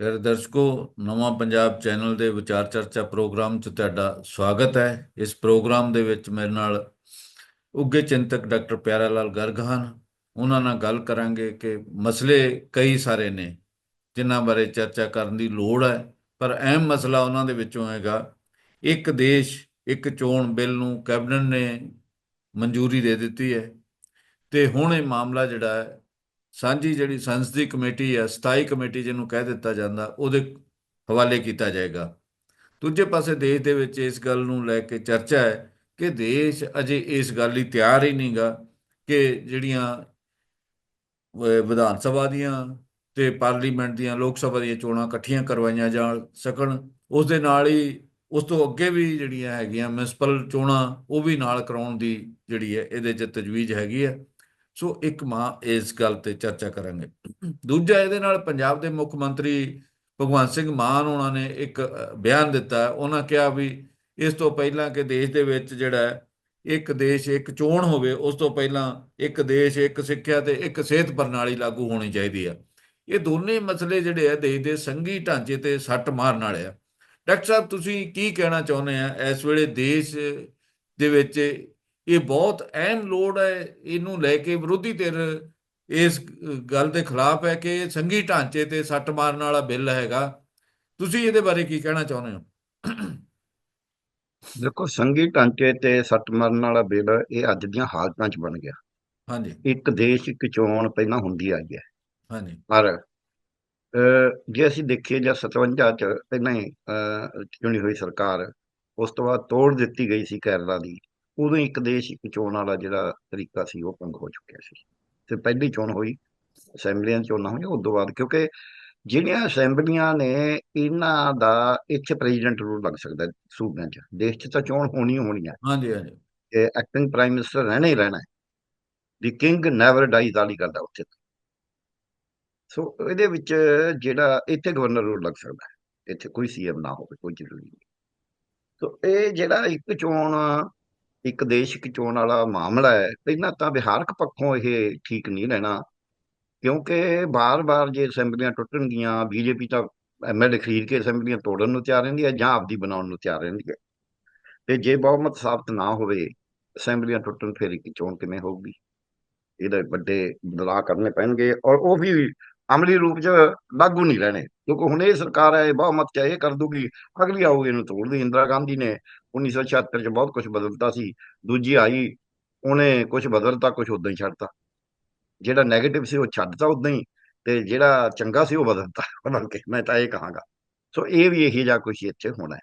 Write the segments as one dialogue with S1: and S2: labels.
S1: ਫਿਰ ਦਰਸ਼ਕੋ, ਨਵਾਂ ਪੰਜਾਬ ਚੈਨਲ ਦੇ ਵਿਚਾਰ ਚਰਚਾ ਪ੍ਰੋਗਰਾਮ 'ਚ ਤੁਹਾਡਾ ਸਵਾਗਤ ਹੈ। ਇਸ ਪ੍ਰੋਗਰਾਮ ਦੇ ਵਿੱਚ ਮੇਰੇ ਨਾਲ ਉੱਘੇ ਚਿੰਤਕ ਡਾਕਟਰ ਪਿਆਰਾ ਲਾਲ ਗਰਗ ਹਨ ਉਹਨਾਂ ਨਾਲ ਗੱਲ ਕਰਾਂਗੇ ਕਿ ਮਸਲੇ ਕਈ ਸਾਰੇ ਨੇ, ਜਿਨ੍ਹਾਂ ਬਾਰੇ ਚਰਚਾ ਕਰਨ ਦੀ ਲੋੜ ਹੈ। ਪਰ ਅਹਿਮ ਮਸਲਾ ਉਹਨਾਂ ਦੇ ਵਿੱਚੋਂ ਹੈਗਾ, ਇੱਕ ਦੇਸ਼, ਇੱਕ ਚੋਣ ਬਿੱਲ ਨੂੰ ਕੈਬਨਿਟ ਨੇ ਮਨਜ਼ੂਰੀ ਦੇ ਦਿੱਤੀ ਹੈ। ਤੇ ਹੁਣ ਇਹ ਮਾਮਲਾ ਜਿਹੜਾ ਹੈ ਸਾਂਝੀ ਜਿਹੜੀ ਸੰਸਦੀ ਕਮੇਟੀ ਹੈ, ਸਥਾਈ ਕਮੇਟੀ ਜਿਹਨੂੰ ਕਹਿ ਦਿੱਤਾ ਜਾਂਦਾ, ਉਹਦੇ ਹਵਾਲੇ ਕੀਤਾ ਜਾਏਗਾ। ਦੂਜੇ ਪਾਸੇ ਦੇਸ਼ ਦੇ ਵਿੱਚ ਇਸ ਗੱਲ ਨੂੰ ਲੈ ਕੇ ਚਰਚਾ ਹੈ ਕਿ ਦੇਸ਼ ਅਜੇ ਇਸ ਗੱਲ ਲਈ ਤਿਆਰ ਹੀ ਨਹੀਂਗਾ ਕਿ ਜਿਹੜੀਆਂ ਵਿਧਾਨ ਸਭਾ ਦੀਆਂ ਤੇ ਪਾਰਲੀਮੈਂਟ ਦੀਆਂ, ਲੋਕ ਸਭਾ ਦੀਆਂ ਚੋਣਾਂ ਇਕੱਠੀਆਂ ਕਰਵਾਈਆਂ ਜਾ ਸਕਣ, ਉਸ ਦੇ ਨਾਲ ਹੀ ਉਸ ਤੋਂ ਅੱਗੇ ਵੀ ਜਿਹੜੀਆਂ ਹੈਗੀਆਂ, ਮਿਊਨਿਸਪਲ ਚੋਣਾਂ, ਉਹ ਵੀ ਨਾਲ ਕਰਾਉਣ ਦੀ ਜਿਹੜੀ ਹੈ, ਇਹਦੇ 'ਚ ਤਜਵੀਜ਼ ਹੈਗੀ ਹੈ। ਸੋ ਇੱਕ ਮਾਂ ਇਸ ਗੱਲ ਤੇ ਚਰਚਾ ਕਰਾਂਗੇ। ਦੂਜਾ ਇਹਦੇ ਨਾਲ ਪੰਜਾਬ ਦੇ ਮੁੱਖ ਮੰਤਰੀ ਭਗਵੰਤ ਸਿੰਘ ਮਾਨ ਉਹਨਾਂ ਨੇ ਇੱਕ ਬਿਆਨ ਦਿੱਤਾ ਉਹਨਾਂ ਕਿਹਾ ਵੀ ਇਸ ਤੋਂ ਪਹਿਲਾਂ ਕਿ ਦੇਸ਼ ਦੇ ਵਿੱਚ ਜਿਹੜਾ ਇੱਕ ਦੇਸ਼ ਇੱਕ ਚੋਣ ਹੋਵੇ, ਉਸ ਤੋਂ ਪਹਿਲਾਂ ਇੱਕ ਦੇਸ਼ ਇੱਕ ਸਿੱਖਿਆ ਤੇ ਇੱਕ ਸਿਹਤ ਪ੍ਰਣਾਲੀ ਲਾਗੂ ਹੋਣੀ ਚਾਹੀਦੀ ਆ। ਇਹ ਦੋਨੇ ਮਸਲੇ ਜਿਹੜੇ ਆ, ਦੇਸ਼ ਦੇ ਸੰਘੀ ਢਾਂਚੇ ਤੇ ਸੱਟ ਮਾਰਨ ਵਾਲੇ ਆ। ਡਾਕਟਰ ਸਾਹਿਬ, ਤੁਸੀਂ ਕੀ ਕਹਿਣਾ ਚਾਹੁੰਦੇ ਆ? ਇਸ ਵੇਲੇ ਦੇਸ਼ ਦੇ ਵਿੱਚ ਇਹ ਬਹੁਤ ਅਹਿਮ ਲੋੜ ਹੈ ਇਹਨੂੰ ਲੈ ਕੇ ਵਿਰੋਧੀ ਧਿਰ ਇਸ ਗੱਲ ਦੇ ਖਿਲਾਫ ਹੈ ਕਿ ਸੰਘੀ ਢਾਂਚੇ ਤੇ ਸੱਟ ਮਾਰਨ ਵਾਲਾ ਬਿੱਲ ਹੈਗਾ। ਤੁਸੀਂ ਇਹਦੇ ਬਾਰੇ ਕੀ ਕਹਿਣਾ ਚਾਹੁੰਦੇ ਹੋ?
S2: ਦੇਖੋ ਸੰਘੀ ਢਾਂਚੇ ਤੇ ਸੱਟ ਮਾਰਨ ਵਾਲਾ ਬਿੱਲ ਇਹ ਅੱਜ ਦੀਆਂ ਹਾਲਤਾਂ 'ਚ ਬਣ ਗਿਆ।
S1: ਹਾਂਜੀ।
S2: ਇੱਕ ਦੇਸ਼ ਇੱਕ ਚੋਣ ਪਹਿਲਾਂ ਹੁੰਦੀ ਆਈ ਹੈ।
S1: ਹਾਂਜੀ।
S2: ਪਰ ਜੇ ਅਸੀਂ ਦੇਖੀਏ ਜਾਂ 57 ਚ ਪਹਿਲਾਂ ਹੀ ਚੁਣੀ ਹੋਈ ਸਰਕਾਰ ਉਸ ਤੋਂ ਬਾਅਦ ਤੋੜ ਦਿੱਤੀ ਗਈ ਸੀ ਕੇਰਲਾ ਦੀ। ਉਦੋਂ ਇੱਕ ਦੇਸ਼ ਇੱਕ ਚੋਣ ਵਾਲਾ ਜਿਹੜਾ ਤਰੀਕਾ ਸੀ ਉਹ ਭੰਗ ਹੋ ਚੁੱਕਿਆ ਸੀ। ਤੇ ਪਹਿਲੀ ਚੋਣ ਹੋਈ ਅਸੈਂਬਲੀਆਂ ਚੋਣਾਂ ਹੋਈਆਂ ਉਸ ਤੋਂ ਬਾਅਦ ਕਿਉਂਕਿ ਜਿਹੜੀਆਂ ਅਸੈਂਬਲੀਆਂ ਨੇ ਇਹਨਾਂ ਦਾ ਇੱਥੇ ਪ੍ਰੈਜ਼ੀਡੈਂਟ ਰੂਲ ਲੱਗ ਸਕਦਾ ਸੂਬਿਆਂ 'ਚ। ਦੇਸ਼ 'ਚ ਤਾਂ ਚੋਣ ਹੋਣੀ ਹੀ ਹੋਣੀ ਹੈ।
S1: ਹਾਂਜੀ ਹਾਂਜੀ।
S2: ਕਿ ਐਕਟਿੰਗ ਪ੍ਰਾਈਮ ਮਿਨਿਸਟਰ ਰਹਿਣਾ ਹੀ ਰਹਿਣਾ ਹੈ। ਦੀ ਕਿੰਗ ਨੈਵਰ ਡਾਈਜ਼ ਵਾਲੀ ਗੱਲ ਹੈ ਉੱਥੇ ਸੋ ਇਹਦੇ ਵਿੱਚ ਜਿਹੜਾ ਇੱਥੇ ਗਵਰਨਰ ਰੂਲ ਲੱਗ ਸਕਦਾ ਹੈ। ਇੱਥੇ ਕੋਈ ਸੀਐਮ ਨਾ ਹੋਵੇ ਕੋਈ ਜ਼ਰੂਰੀ ਨਹੀਂ। ਸੋ ਇਹ ਜਿਹੜਾ ਇੱਕ ਚੋਣ ਇੱਕ ਦੇਸ਼ ਇੱਕ ਚੋਣ ਵਾਲਾ ਮਾਮਲਾ ਹੈ ਪਹਿਲਾਂ ਤਾਂ ਵਿਹਾਰਕ ਪੱਖੋਂ ਇਹ ਠੀਕ ਨਹੀਂ ਰਹਿਣਾ। ਕਿਉਂਕਿ ਬਾਰ-ਬਾਰ ਜੇ ਅਸੈਂਬਲੀਆਂ ਟੁੱਟਣਗੀਆਂ, ਬੀਜੇਪੀ ਤਾਂ ਐਮਐਲਏ ਖਰੀਦ ਕੇ ਅਸੈਂਬਲੀਆਂ ਤੋੜਨ ਨੂੰ ਤਿਆਰ ਰਹਿੰਦੀ ਹੈ ਜਾਂ ਆਪਦੀ ਬਣਾਉਣ ਨੂੰ ਤਿਆਰ ਰਹਿੰਦੀ ਹੈ। ਤੇ ਜੇ ਬਹੁਮਤ ਸਾਬਤ ਨਾ ਹੋਵੇ, ਅਸੈਂਬਲੀਆਂ ਟੁੱਟਣ ਫਿਰ ਇੱਕ ਚੋਣ ਕਿਵੇਂ ਹੋਊਗੀ? ਇਹਦੇ ਵੱਡੇ ਬਦਲਾਅ ਕਰਨੇ ਪੈਣਗੇ ਔਰ ਉਹ ਵੀ ਅਮਲੀ ਰੂਪ 'ਚ ਲਾਗੂ ਨਹੀਂ ਰਹਿਣੇ। ਕਿਉਂਕਿ ਹੁਣ ਇਹ ਸਰਕਾਰ ਹੈ, ਇਹ ਬਹੁਮਤ ਚ ਇਹ ਕਰ ਦੂਗੀ ਅਗਲੀ ਆਊਗੀ ਇਹਨੂੰ ਤੋੜ ਦੀ ਇੰਦਰਾ ਗਾਂਧੀ ਨੇ 1976 ਚ ਬਹੁਤ ਕੁਝ ਬਦਲਤਾ ਸੀ, ਦੂਜੀ ਆਈ, ਉਹਨੇ ਕੁਝ ਬਦਲਤਾ ਕੁਝ ਉਦਾਂ ਹੀ ਛੱਡਤਾ। ਜਿਹੜਾ 네ਗੇਟਿਵ ਸੀ ਉਹ ਛੱਡਤਾ ਉਦਾਂ ਹੀ, ਤੇ ਜਿਹੜਾ ਚੰਗਾ ਸੀ ਉਹ ਬਦਲਤਾ। ਬਦਲ ਕੇ, ਮੈਂ ਤਾਂ ਇਹ ਕਹਾਂਗਾ। ਸੋ ਇਹ ਵੀ ਇਹੀ ਜਿਹਾ ਕੁਝ ਇੱਥੇ ਹੋਣਾ ਹੈ।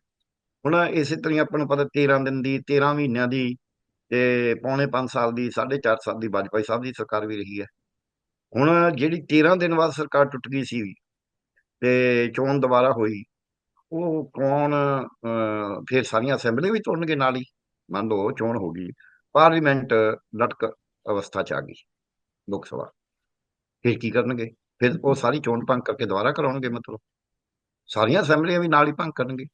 S2: ਹੁਣ ਇਸੇ ਤਰ੍ਹਾਂ ਹੀ ਆਪਾਂ ਨੂੰ ਪਤਾ 13 ਦਿਨ ਦੀ 13 ਮਹੀਨਿਆਂ ਦੀ, ਤੇ ਪੌਣੇ 5 ਸਾਲ ਦੀ 4.5 ਸਾਲ ਦੀ ਵਾਜਪਾਈ ਸਾਹਿਬ ਦੀ ਸਰਕਾਰ ਵੀ ਰਹੀ ਹੈ। ਹੁਣ ਜਿਹੜੀ 13 ਦਿਨ ਬਾਅਦ ਸਰਕਾਰ ਟੁੱਟ ਗਈ ਸੀ, ਤੇ ਚੋਣ ਦੁਬਾਰਾ ਹੋਈ ਉਹ ਕੌਣ ਅਹ, ਫਿਰ ਸਾਰੀਆਂ ਅਸੈਂਬਲੀ ਵੀ ਤੋੜਨਗੇ ਨਾਲ ਹੀ। ਮੰਨ ਲਓ ਚੋਣ ਹੋ ਗਈ ਪਾਰਲੀਮੈਂਟ ਲਟਕ ਅਵਸਥਾ ਚ ਆ ਗਈ ਲੋਕ ਸਭਾ। ਫਿਰ ਕੀ ਕਰਨਗੇ? ਫਿਰ ਉਹ ਸਾਰੀ ਚੋਣ ਭੰਗ ਕਰਕੇ ਦੁਬਾਰਾ ਕਰਾਉਣਗੇ ਮਤਲਬ। ਸਾਰੀਆਂ ਅਸੈਂਬਲੀਆਂ ਵੀ ਨਾਲ ਹੀ ਭੰਗ ਕਰਨਗੇ।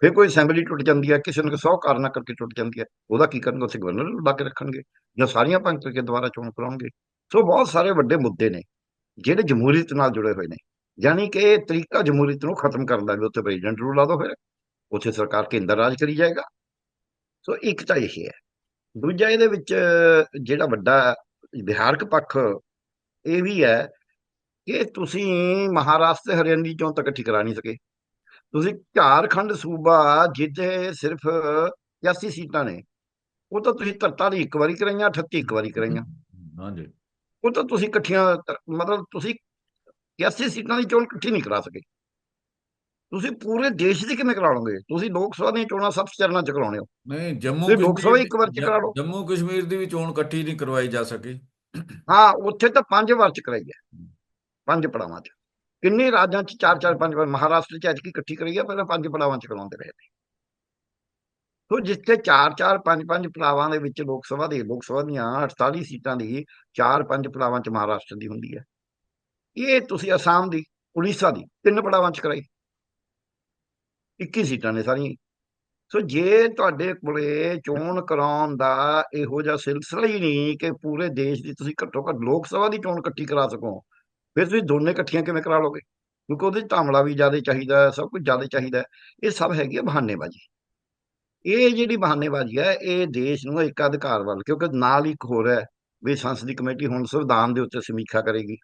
S2: ਫਿਰ ਕੋਈ ਅਸੈਂਬਲੀ ਟੁੱਟ ਜਾਂਦੀ ਹੈ ਕਿਸੇ ਨੂੰ ਸੌ ਕਾਰਨਾਂ ਕਰਕੇ ਟੁੱਟ ਜਾਂਦੀ ਹੈ ਉਹਦਾ ਕੀ ਕਰਨਗੇ? ਉੱਥੇ ਗਵਰਨਰ ਨੂੰ ਲਾ ਕੇ ਰੱਖਣਗੇ ਜਾਂ ਸਾਰੀਆਂ ਭੰਗ ਕਰਕੇ ਦੁਬਾਰਾ ਚੋਣ ਕਰਾਉਣਗੇ। ਸੋ ਬਹੁਤ ਸਾਰੇ ਵੱਡੇ ਮੁੱਦੇ ਨੇ ਜਿਹੜੇ ਜਮਹੂਰੀਅਤ ਨਾਲ ਜੁੜੇ ਹੋਏ ਨੇ। ਯਾਨੀ ਕਿ ਇਹ ਤਰੀਕਾ ਜਮਹੂਰੀਅਤ ਨੂੰ ਖਤਮ ਕਰਨ ਦਾ ਵੀ ਉੱਥੇ ਪ੍ਰੈਜ਼ੀਡੈਂਟ ਰੂਲ ਲਾ ਦੋ ਫਿਰ। ਉੱਥੇ ਸਰਕਾਰ ਕੇਂਦਰ ਰਾਜ ਕਰੀ ਜਾਏਗਾ। ਸੋ ਇੱਕ ਤਾਂ ਇਹ ਹੈ। ਦੂਜਾ ਇਹਦੇ ਵਿੱਚ ਜਿਹੜਾ ਵੱਡਾ ਵਿਹਾਰਕ ਪੱਖ ਇਹ ਵੀ ਹੈ ਕਿ ਤੁਸੀਂ ਮਹਾਰਾਸ਼ਟਰ ਹਰਿਆਣਾ ਚੋਣ ਤੱਕ ਇਕੱਠੀ ਕਰਾ ਨਹੀਂ ਸਕੇ। ਤੁਸੀਂ ਝਾਰਖੰਡ ਸੂਬਾ ਜਿੱਥੇ ਸਿਰਫ 81 ਸੀਟਾਂ ਨੇ ਉਹ ਤਾਂ ਤੁਸੀਂ 43 ਇੱਕ ਵਾਰੀ ਕਰਾਈਆਂ 38 ਇੱਕ ਵਾਰੀ ਕਰਾਈਆਂ।
S1: ਹਾਂਜੀ।
S2: ਉਹ ਤਾਂ ਤੁਸੀਂ ਇਕੱਠੀਆਂ ਮਤਲਬ ਤੁਸੀਂ 81 ਸੀਟਾਂ ਦੀ ਚੋਣ ਇਕੱਠੀ ਨਹੀਂ ਕਰਾ ਸਕੇ। ਤੁਸੀਂ ਪੂਰੇ ਦੇਸ਼ ਦੀ ਕਿਵੇਂ ਕਰਾ ਲਓਗੇ? ਤੁਸੀਂ ਲੋਕ ਸਭਾ ਦੀਆਂ ਚੋਣਾਂ ਸੱਤ ਚਰਨਾਂ ਚ ਕਰਾਉਣੇ ਹੋ।
S1: ਨਹੀਂ ਜੰਮੂ
S2: ਲੋਕ ਸਭਾ ਇੱਕ ਵਾਰ ਚ ਕਰਾ ਲਓ।
S1: ਜੰਮੂ ਕਸ਼ਮੀਰ ਦੀ ਵੀ ਚੋਣ ਇਕੱਠੀ ਨਹੀਂ ਕਰਵਾਈ ਜਾ ਸਕੀ।
S2: ਹਾਂ ਉੱਥੇ ਤਾਂ ਪੰਜ ਵਾਰ ਚ ਕਰਾਈ ਹੈ। ਪੰਜ ਪੜਾਵਾਂ ਚ। ਕਿੰਨੇ ਰਾਜਾਂ ਚ ਚਾਰ ਚਾਰ ਪੰਜ ਵਾਰ ਮਹਾਰਾਸ਼ਟਰ ਚ ਐਤਕੀ ਇਕੱਠੀ ਕਰਾਈ ਹੈ ਪਹਿਲਾਂ ਪੰਜ ਪੜਾਵਾਂ ਚ ਕਰਾਉਂਦੇ ਰਹੇ ਨੇ। ਸੋ ਜਿੱਥੇ ਚਾਰ ਚਾਰ ਪੰਜ ਪੰਜ ਪੜਾਵਾਂ ਦੇ ਵਿੱਚ ਲੋਕ ਸਭਾ ਦੀ ਲੋਕ ਸਭਾ ਦੀਆਂ 48 ਸੀਟਾਂ ਦੀ ਚਾਰ ਪੰਜ ਪੜਾਵਾਂ ਚ ਮਹਾਰਾਸ਼ਟਰ ਦੀ ਹੁੰਦੀ ਹੈ। ਇਹ ਤੁਸੀਂ ਅਸਾਮ ਦੀ, ਉੜੀਸਾ ਦੀ ਤਿੰਨ ਪੜਾਵਾਂ ਚ ਕਰਾਈ। 21 ਸੀਟਾਂ ਨੇ ਸਾਰੀਆਂ ਸੋ ਜੇ ਤੁਹਾਡੇ ਕੋਲੇ ਚੋਣ ਕਰਾਉਣ ਦਾ ਇਹੋ ਜਿਹਾ ਸਿਲਸਿਲਾ ਹੀ ਨਹੀਂ ਕਿ ਪੂਰੇ ਦੇਸ਼ ਦੀ ਤੁਸੀਂ ਘੱਟੋ ਘੱਟ ਲੋਕ ਸਭਾ ਦੀ ਚੋਣ ਇਕੱਠੀ ਕਰਾ ਸਕੋ, ਫਿਰ ਤੁਸੀਂ ਦੋਨੇ ਇਕੱਠੀਆਂ ਕਿਵੇਂ ਕਰਾ ਲੋਗੇ ਕਿਉਂਕਿ ਉਹਦੇ 'ਚ ਧਾਮਲਾ ਵੀ ਜ਼ਿਆਦਾ ਚਾਹੀਦਾ ਸਭ ਕੁਝ ਜ਼ਿਆਦਾ ਚਾਹੀਦਾ ਇਹ ਸਭ ਹੈਗੀ ਹੈ ਬਹਾਨੇਬਾਜ਼ੀ। ਇਹ ਜਿਹੜੀ ਬਹਾਨੇਬਾਜ਼ੀ ਹੈ, ਇਹ ਦੇਸ਼ ਨੂੰ ਇੱਕ ਅਧਿਕਾਰ ਵੱਲ, ਕਿਉਂਕਿ ਨਾਲ ਹੀ ਇੱਕ ਹੋਰ ਹੈ, ਵੀ ਸੰਸਦੀ ਕਮੇਟੀ ਹੁਣ ਸੰਵਿਧਾਨ ਦੇ ਉੱਤੇ ਸਮੀਖਿਆ ਕਰੇਗੀ।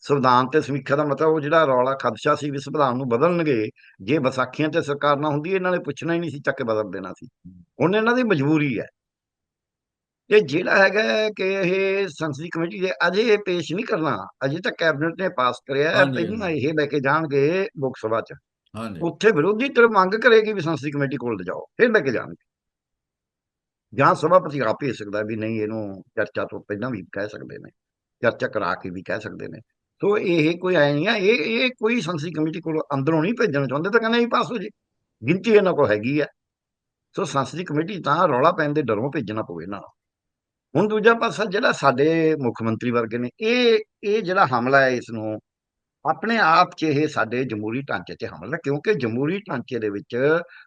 S2: ਸੰਵਿਧਾਨ ਤੇ ਸਮੀਖਿਆ ਦਾ ਮਤਲਬ ਉਹ ਜਿਹੜਾ ਰੌਲਾ ਖਦਸ਼ਾ ਸੀ ਵੀ ਸੰਵਿਧਾਨ ਨੂੰ ਬਦਲਣਗੇ ਜੇ ਵਿਸਾਖੀਆਂ ਤੇ ਸਰਕਾਰ ਨਾ ਹੁੰਦੀ ਇਹਨਾਂ ਨੇ ਪੁੱਛਣਾ ਹੀ ਨਹੀਂ ਸੀ ਚੱਕ ਕੇ ਬਦਲ ਦੇਣਾ ਸੀ। ਹੁਣ ਇਹਨਾਂ ਦੀ ਮਜਬੂਰੀ ਹੈ। ਤੇ ਜਿਹੜਾ ਹੈਗਾ ਕਿ ਇਹ ਸੰਸਦੀ ਕਮੇਟੀ ਦੇ ਅਜੇ ਇਹ ਪੇਸ਼ ਨਹੀਂ ਕਰਨਾ ਅਜੇ ਤੱਕ ਕੈਬਨਿਟ ਨੇ ਪਾਸ ਕਰਿਆ ਹੈ ਪਹਿਲਾਂ ਇਹ ਲੈ ਕੇ ਜਾਣਗੇ ਲੋਕ ਸਭਾ 'ਚ।
S1: ਹਾਂਜੀ।
S2: ਉੱਥੇ ਵਿਰੋਧੀ ਧਿਰ ਮੰਗ ਕਰੇਗੀ ਵੀ ਸੰਸਦੀ ਕਮੇਟੀ ਕੋਲ ਲਿਜਾਓ ਫਿਰ ਲੈ ਕੇ ਜਾਣਗੇ। ਜਾਂ ਸਭਾਪਤੀ ਆਪ ਸਕਦਾ ਵੀ ਨਹੀਂ ਇਹਨੂੰ ਚਰਚਾ ਤੋਂ ਪਹਿਲਾਂ ਵੀ ਕਹਿ ਸਕਦੇ ਨੇ ਚਰਚਾ ਕਰਾ ਕੇ ਵੀ ਕਹਿ ਸਕਦੇ ਨੇ। ਸੋ ਇਹ ਕੋਈ ਐ ਨਹੀਂ ਆ, ਇਹ ਇਹ ਕੋਈ ਸੰਸਦੀ ਕਮੇਟੀ ਕੋਲ ਅੰਦਰੋਂ ਨਹੀਂ ਭੇਜਣਾ ਚਾਹੁੰਦੇ ਤਾਂ ਕਹਿੰਦੇ ਹੀ ਪਾਸ ਹੋ ਜੇ ਗਿਣਤੀ ਇਹਨਾਂ ਕੋਲ ਹੈਗੀ ਆ। ਸੋ ਸੰਸਦੀ ਕਮੇਟੀ ਤਾਂ ਰੌਲਾ ਪੈਣ ਦੇ ਡਰੋਂ ਭੇਜਣਾ ਪਵੇ ਇਹਨਾਂ ਨੂੰ। ਹੁਣ ਦੂਜਾ ਪਾਸਾ ਜਿਹੜਾ ਸਾਡੇ ਮੁੱਖ ਮੰਤਰੀ ਵਰਗੇ ਨੇ, ਇਹ ਇਹ ਜਿਹੜਾ ਹਮਲਾ ਹੈ ਇਸ ਨੂੰ, ਆਪਣੇ ਆਪ 'ਚ ਇਹ ਸਾਡੇ ਜਮਹੂਰੀ ਢਾਂਚੇ 'ਤੇ ਹਮਲਾ ਕਿਉਂਕਿ ਜਮਹੂਰੀ ਢਾਂਚੇ ਦੇ ਵਿੱਚ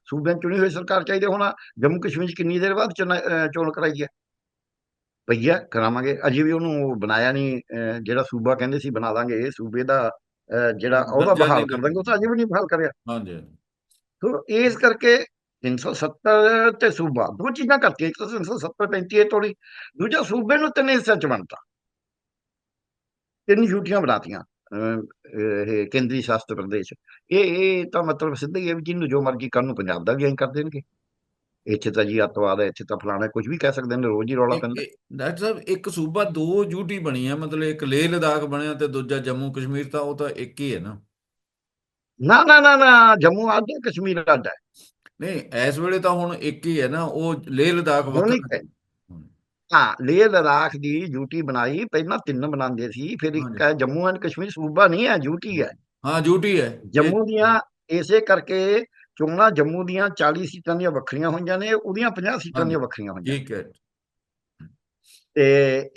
S2: ਸੂਬਿਆਂ ਚੁਣੀ ਹੋਈ ਸਰਕਾਰ ਚਾਹੀਦੀ ਹੋਣਾ ਜੰਮੂ ਕਸ਼ਮੀਰ 'ਚ ਕਿੰਨੀ ਦੇਰ ਬਾਅਦ ਚੁਣਾ- ਚੋਣ ਕਰਾਈ ਹੈ? ਭਈਆ ਕਰਾਵਾਂਗੇ। ਅਜੇ ਵੀ ਉਹਨੂੰ ਬਣਾਇਆ ਨਹੀਂ ਜਿਹੜਾ ਸੂਬਾ ਕਹਿੰਦੇ ਸੀ ਬਣਾ ਦਾਂਗੇ ਇਹ ਸੂਬੇ ਦਾ ਜਿਹੜਾ ਉਹਦਾ ਬਹਾਲ ਕਰ ਦਾਂਗੇ। ਉਹ ਤਾਂ ਅਜੇ ਵੀ ਨਹੀਂ ਬਹਾਲ ਕਰਿਆ।
S1: ਹਾਂਜੀ
S2: ਸੋ ਇਸ ਕਰਕੇ 370 ਤੇ ਸੂਬਾ ਦੋ ਚੀਜ਼ਾਂ ਕਰਤੀਆਂ ਇੱਕ ਤਾਂ 370 35 ਇਹ ਤੋੜੀ ਦੂਜਾ ਸੂਬੇ ਨੂੰ ਤਿੰਨ ਹਿੱਸਿਆਂ ਚ ਵੰਡਤਾ ਤਿੰਨ ਯੂਟੀਆਂ ਬਣਾਤੀਆਂ ਇਹ ਕੇਂਦਰੀ ਸ਼ਾਸਤ ਪ੍ਰਦੇਸ਼। ਇਹ ਇਹ ਤਾਂ ਮਤਲਬ ਸਿੱਧਾ ਹੀ ਹੈ ਵੀ ਜਿਹਨੂੰ ਜੋ ਮਰਜ਼ੀ ਕਰਨ ਨੂੰ ਪੰਜਾਬ ਦਾ ਵੀ ਐਂ ਕਰ ਦੇਣਗੇ। ਇੱਥੇ ਤਾਂ ਜੀ ਅੱਤਵਾਦ ਹੈ ਇੱਥੇ ਤਾਂ ਫਲਾਣਾ ਕੁਝ ਵੀ ਕਹਿ ਸਕਦੇ ਨੇ ਰੋਜ਼ ਹੀ ਰੌਲਾ ਪੈਂਦਾ।
S1: ਡਾਕਟਰ ਸਾਹਿਬ ਇੱਕ ਸੂਬਾ ਦੋ ਯੂਟੀ ਬਣੀ ਹੈ ਮਤਲਬ ਇੱਕ ਲੇਹ ਲਦਾਖ ਬਣਿਆ ਤੇ ਦੂਜਾ ਜੰਮੂ ਕਸ਼ਮੀਰ ਤਾਂ ਉਹ ਤਾਂ ਇੱਕ ਹੀ ਹੈ ਨਾ।
S2: ਨਾ ਨਾ ਨਾ ਨਾ ਜੰਮੂ ਹੈ ਕਸ਼ਮੀਰ ਹੈ।
S1: ਨਹੀਂ ਇਸ ਵੇਲੇ ਤਾਂ ਹੁਣ ਇੱਕ ਹੀ ਹੈ ਨਾ ਉਹ ਲੇਹ ਲਦਾਖ ਵੱਖਰਾ
S2: ਹੈ। ਲੇਹ ਲਦਾਖ ਦੀ ਯੂਟੀ ਬਣਾਈ ਪਹਿਲਾਂ ਤਿੰਨ ਬਣਾਉਂਦੇ ਸੀ ਫਿਰ ਇੱਕ। ਹੈ ਜੰਮੂ ਐਂਡ ਕਸ਼ਮੀਰ ਸੂਬਾ ਨਹੀਂ ਹੈ ਯੂਟੀ ਹੈ।
S1: ਹਾਂ ਯੂਟੀ ਹੈ।
S2: ਜੰਮੂ ਦੀਆਂ ਇਸੇ ਕਰਕੇ ਚੋਣਾਂ ਜੰਮੂ ਦੀਆਂ 40 ਸੀਟਾਂ ਦੀਆਂ ਵੱਖਰੀਆਂ ਹੋਈਆਂ ਨੇ ਉਹਦੀਆਂ 50 ਸੀਟਾਂ। ਦੀਆਂ ਵੱਖਰੀਆਂ ਹੋਈਆਂ
S1: ਠੀਕ ਹੈ।
S2: ਤੇ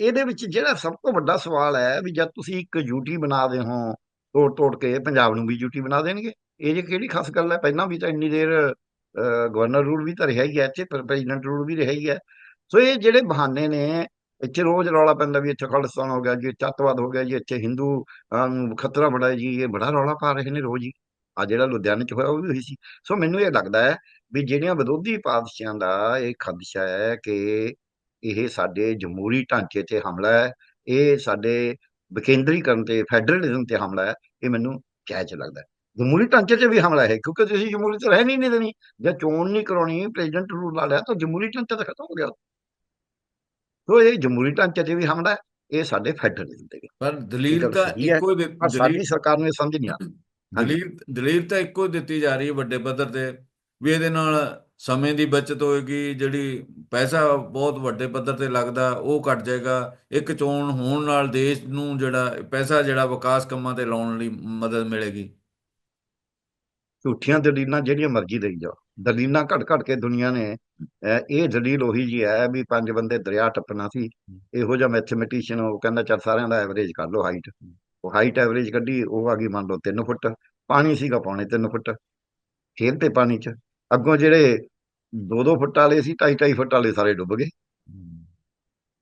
S2: ਇਹਦੇ ਵਿੱਚ ਜਿਹੜਾ ਸਭ ਤੋਂ ਵੱਡਾ ਸਵਾਲ ਹੈ ਵੀ ਜਦ ਤੁਸੀਂ ਇੱਕ ਯੂਟੀ ਬਣਾਦੇ ਹੋ ਤੋੜ ਤੋੜ ਕੇ ਪੰਜਾਬ ਨੂੰ ਵੀ ਯੂਟੀ ਬਣਾ ਦੇਣਗੇ ਇਹ ਜੇ ਕਿਹੜੀ ਖਾਸ ਗੱਲ ਹੈ? ਪਹਿਲਾਂ ਵੀ ਤਾਂ ਇੰਨੀ ਦੇਰ ਗਵਰਨਰ ਰੂਲ ਵੀ ਤਾਂ ਰਿਹਾ ਹੀ ਹੈ ਇੱਥੇ ਪ੍ਰੈਜ਼ੀਡੈਂਟ ਰੂਲ ਵੀ ਰਿਹਾ ਹੀ ਹੈ। ਸੋ ਇਹ ਜਿਹੜੇ ਬਹਾਨੇ ਨੇ ਇੱਥੇ ਰੋਜ਼ ਰੌਲਾ ਪੈਂਦਾ ਵੀ ਇੱਥੇ ਖਾਲਿਸਤਾਨ ਹੋ ਗਿਆ ਜੀ ਇੱਥੇ ਅੱਤਵਾਦ ਹੋ ਗਿਆ ਜੀ ਇੱਥੇ ਹਿੰਦੂ ਖਤਰਾ ਬੜਾ ਜੀ ਇਹ ਬੜਾ ਰੌਲਾ ਪਾ ਰਹੇ ਨੇ ਰੋਜ਼ ਹੀ। ਆ ਜਿਹੜਾ ਲੁਧਿਆਣੇ ਚ ਹੋਇਆ ਉਹ ਵੀ ਹੋਈ ਸੀ। ਸੋ ਮੈਨੂੰ ਇਹ ਲੱਗਦਾ ਹੈ ਵੀ ਜਿਹੜੀਆਂ ਵਿਰੋਧੀ ਪਾਰਟੀਆਂ ਦਾ ਇਹ ਖਦਸ਼ਾ ਹੈ ਕਿ ਇਹ ਸਾਡੇ ਜਮਹੂਰੀ ਢਾਂਚੇ ਤੇ ਹਮਲਾ ਹੈ ਇਹ ਸਾਡੇ ਵਿਕੇਂਦਰੀਕਰਨ ਤੇ ਫੈਡਰਲਿਜ਼ਮ ਤੇ ਹਮਲਾ ਹੈ ਇਹ ਮੈਨੂੰ ਜਾਇਜ਼ ਲੱਗਦਾ ਹੈ। ਜਮਹੂਰੀ ਢਾਂਚੇ ਤੇ ਵੀ ਹਮਲਾ ਹੈ ਕਿਉਂਕਿ ਤੁਸੀਂ ਜਮਹੂਰੀ ਤੇ ਰਹਿ ਨਹੀਂ ਨਹੀਂ ਦੇਣੀ। ਜੇ ਚੋਣ ਨਹੀਂ ਕਰਾਉਣੀ ਪ੍ਰੈਜ਼ੀਡੈਂਟ ਰੂਲ ਲਾ ਲਿਆ ਤਾਂ ਜਮਹੂਰੀ ਢਾਂਚਾ ਤਾਂ ਖਤਮ ਹੋ ਗਿਆ। ਸੋ ਇਹ ਜਮਹੂਰੀ ਢਾਂਚੇ ਤੇ ਵੀ ਹਮਲਾ ਹੈ ਇਹ ਸਾਡੇ ਫੈਡਰਲਿਜ਼ਮ ਤੇ
S1: ਪਰ ਦਲੀਲ ਤਾਂ ਇੱਕੋ ਹੀ
S2: ਸਾਡੀ ਸਰਕਾਰ ਨੂੰ ਸਮਝ ਨਹੀਂ ਆਉਂਦੀ।
S1: ਦਲੀਲ ਦਲੀਲ ਤਾਂ ਇੱਕੋ ਦਿੱਤੀ ਜਾ ਰਹੀ ਹੈ ਵੱਡੇ ਪੱਧਰ ਤੇ ਵੀ ਇਹਦੇ ਨਾਲ ਸਮੇਂ ਦੀ ਬਚਤ ਹੋਏਗੀ ਜਿਹੜੀ ਪੈਸਾ ਬਹੁਤ ਵੱਡੇ ਪੱਧਰ ਤੇ ਲੱਗਦਾ ਉਹ ਘਟ ਜਾਏਗਾ। ਇੱਕ ਚੋਣ ਹੋਣ ਨਾਲ ਦੇਸ਼ ਨੂੰ ਜਿਹੜਾ ਪੈਸਾ ਜਿਹੜਾ ਵਿਕਾਸ ਕੰਮਾਂ ਤੇ ਲਾਉਣ ਲਈ ਮਦਦ ਮਿਲੇਗੀ।
S2: ਝੂਠੀਆਂ ਦਲੀਲਾਂ ਜਿਹੜੀਆਂ ਮਰਜ਼ੀ ਦੇਈ ਜਾਓ। ਦਲੀਲਾਂ ਘੜ ਘੜ ਕੇ ਦੁਨੀਆ ਨੇ ਇਹ ਦਲੀਲ ਉਹੀ ਜੀ ਹੈ ਵੀ ਪੰਜ ਬੰਦੇ ਦਰਿਆ ਟੱਪਣਾ ਸੀ। ਇਹੋ ਜਿਹਾ ਮੈਥਮੈਟੀਸ਼ੀਅਨ ਉਹ ਕਹਿੰਦਾ ਚੱਲ ਸਾਰਿਆਂ ਦਾ ਐਵਰੇਜ ਕਰ ਲਓ ਹਾਈਟ ਉਹ ਹਾਈਟ ਐਵਰੇਜ ਕੱਢੀ ਉਹ ਆ ਗਈ ਮੰਨ ਲਓ 3 ਫੁੱਟ ਪਾਣੀ ਸੀਗਾ ਪੌਣੇ 3 ਫੁੱਟ ਖੇਲ ਤੇ ਪਾਣੀ 'ਚ। ਅੱਗੋਂ ਜਿਹੜੇ 2-2 ਫੁੱਟ ਵਾਲੇ ਸੀ 2.5 ਫੁੱਟ ਵਾਲੇ ਸਾਰੇ ਡੁੱਬ ਗਏ।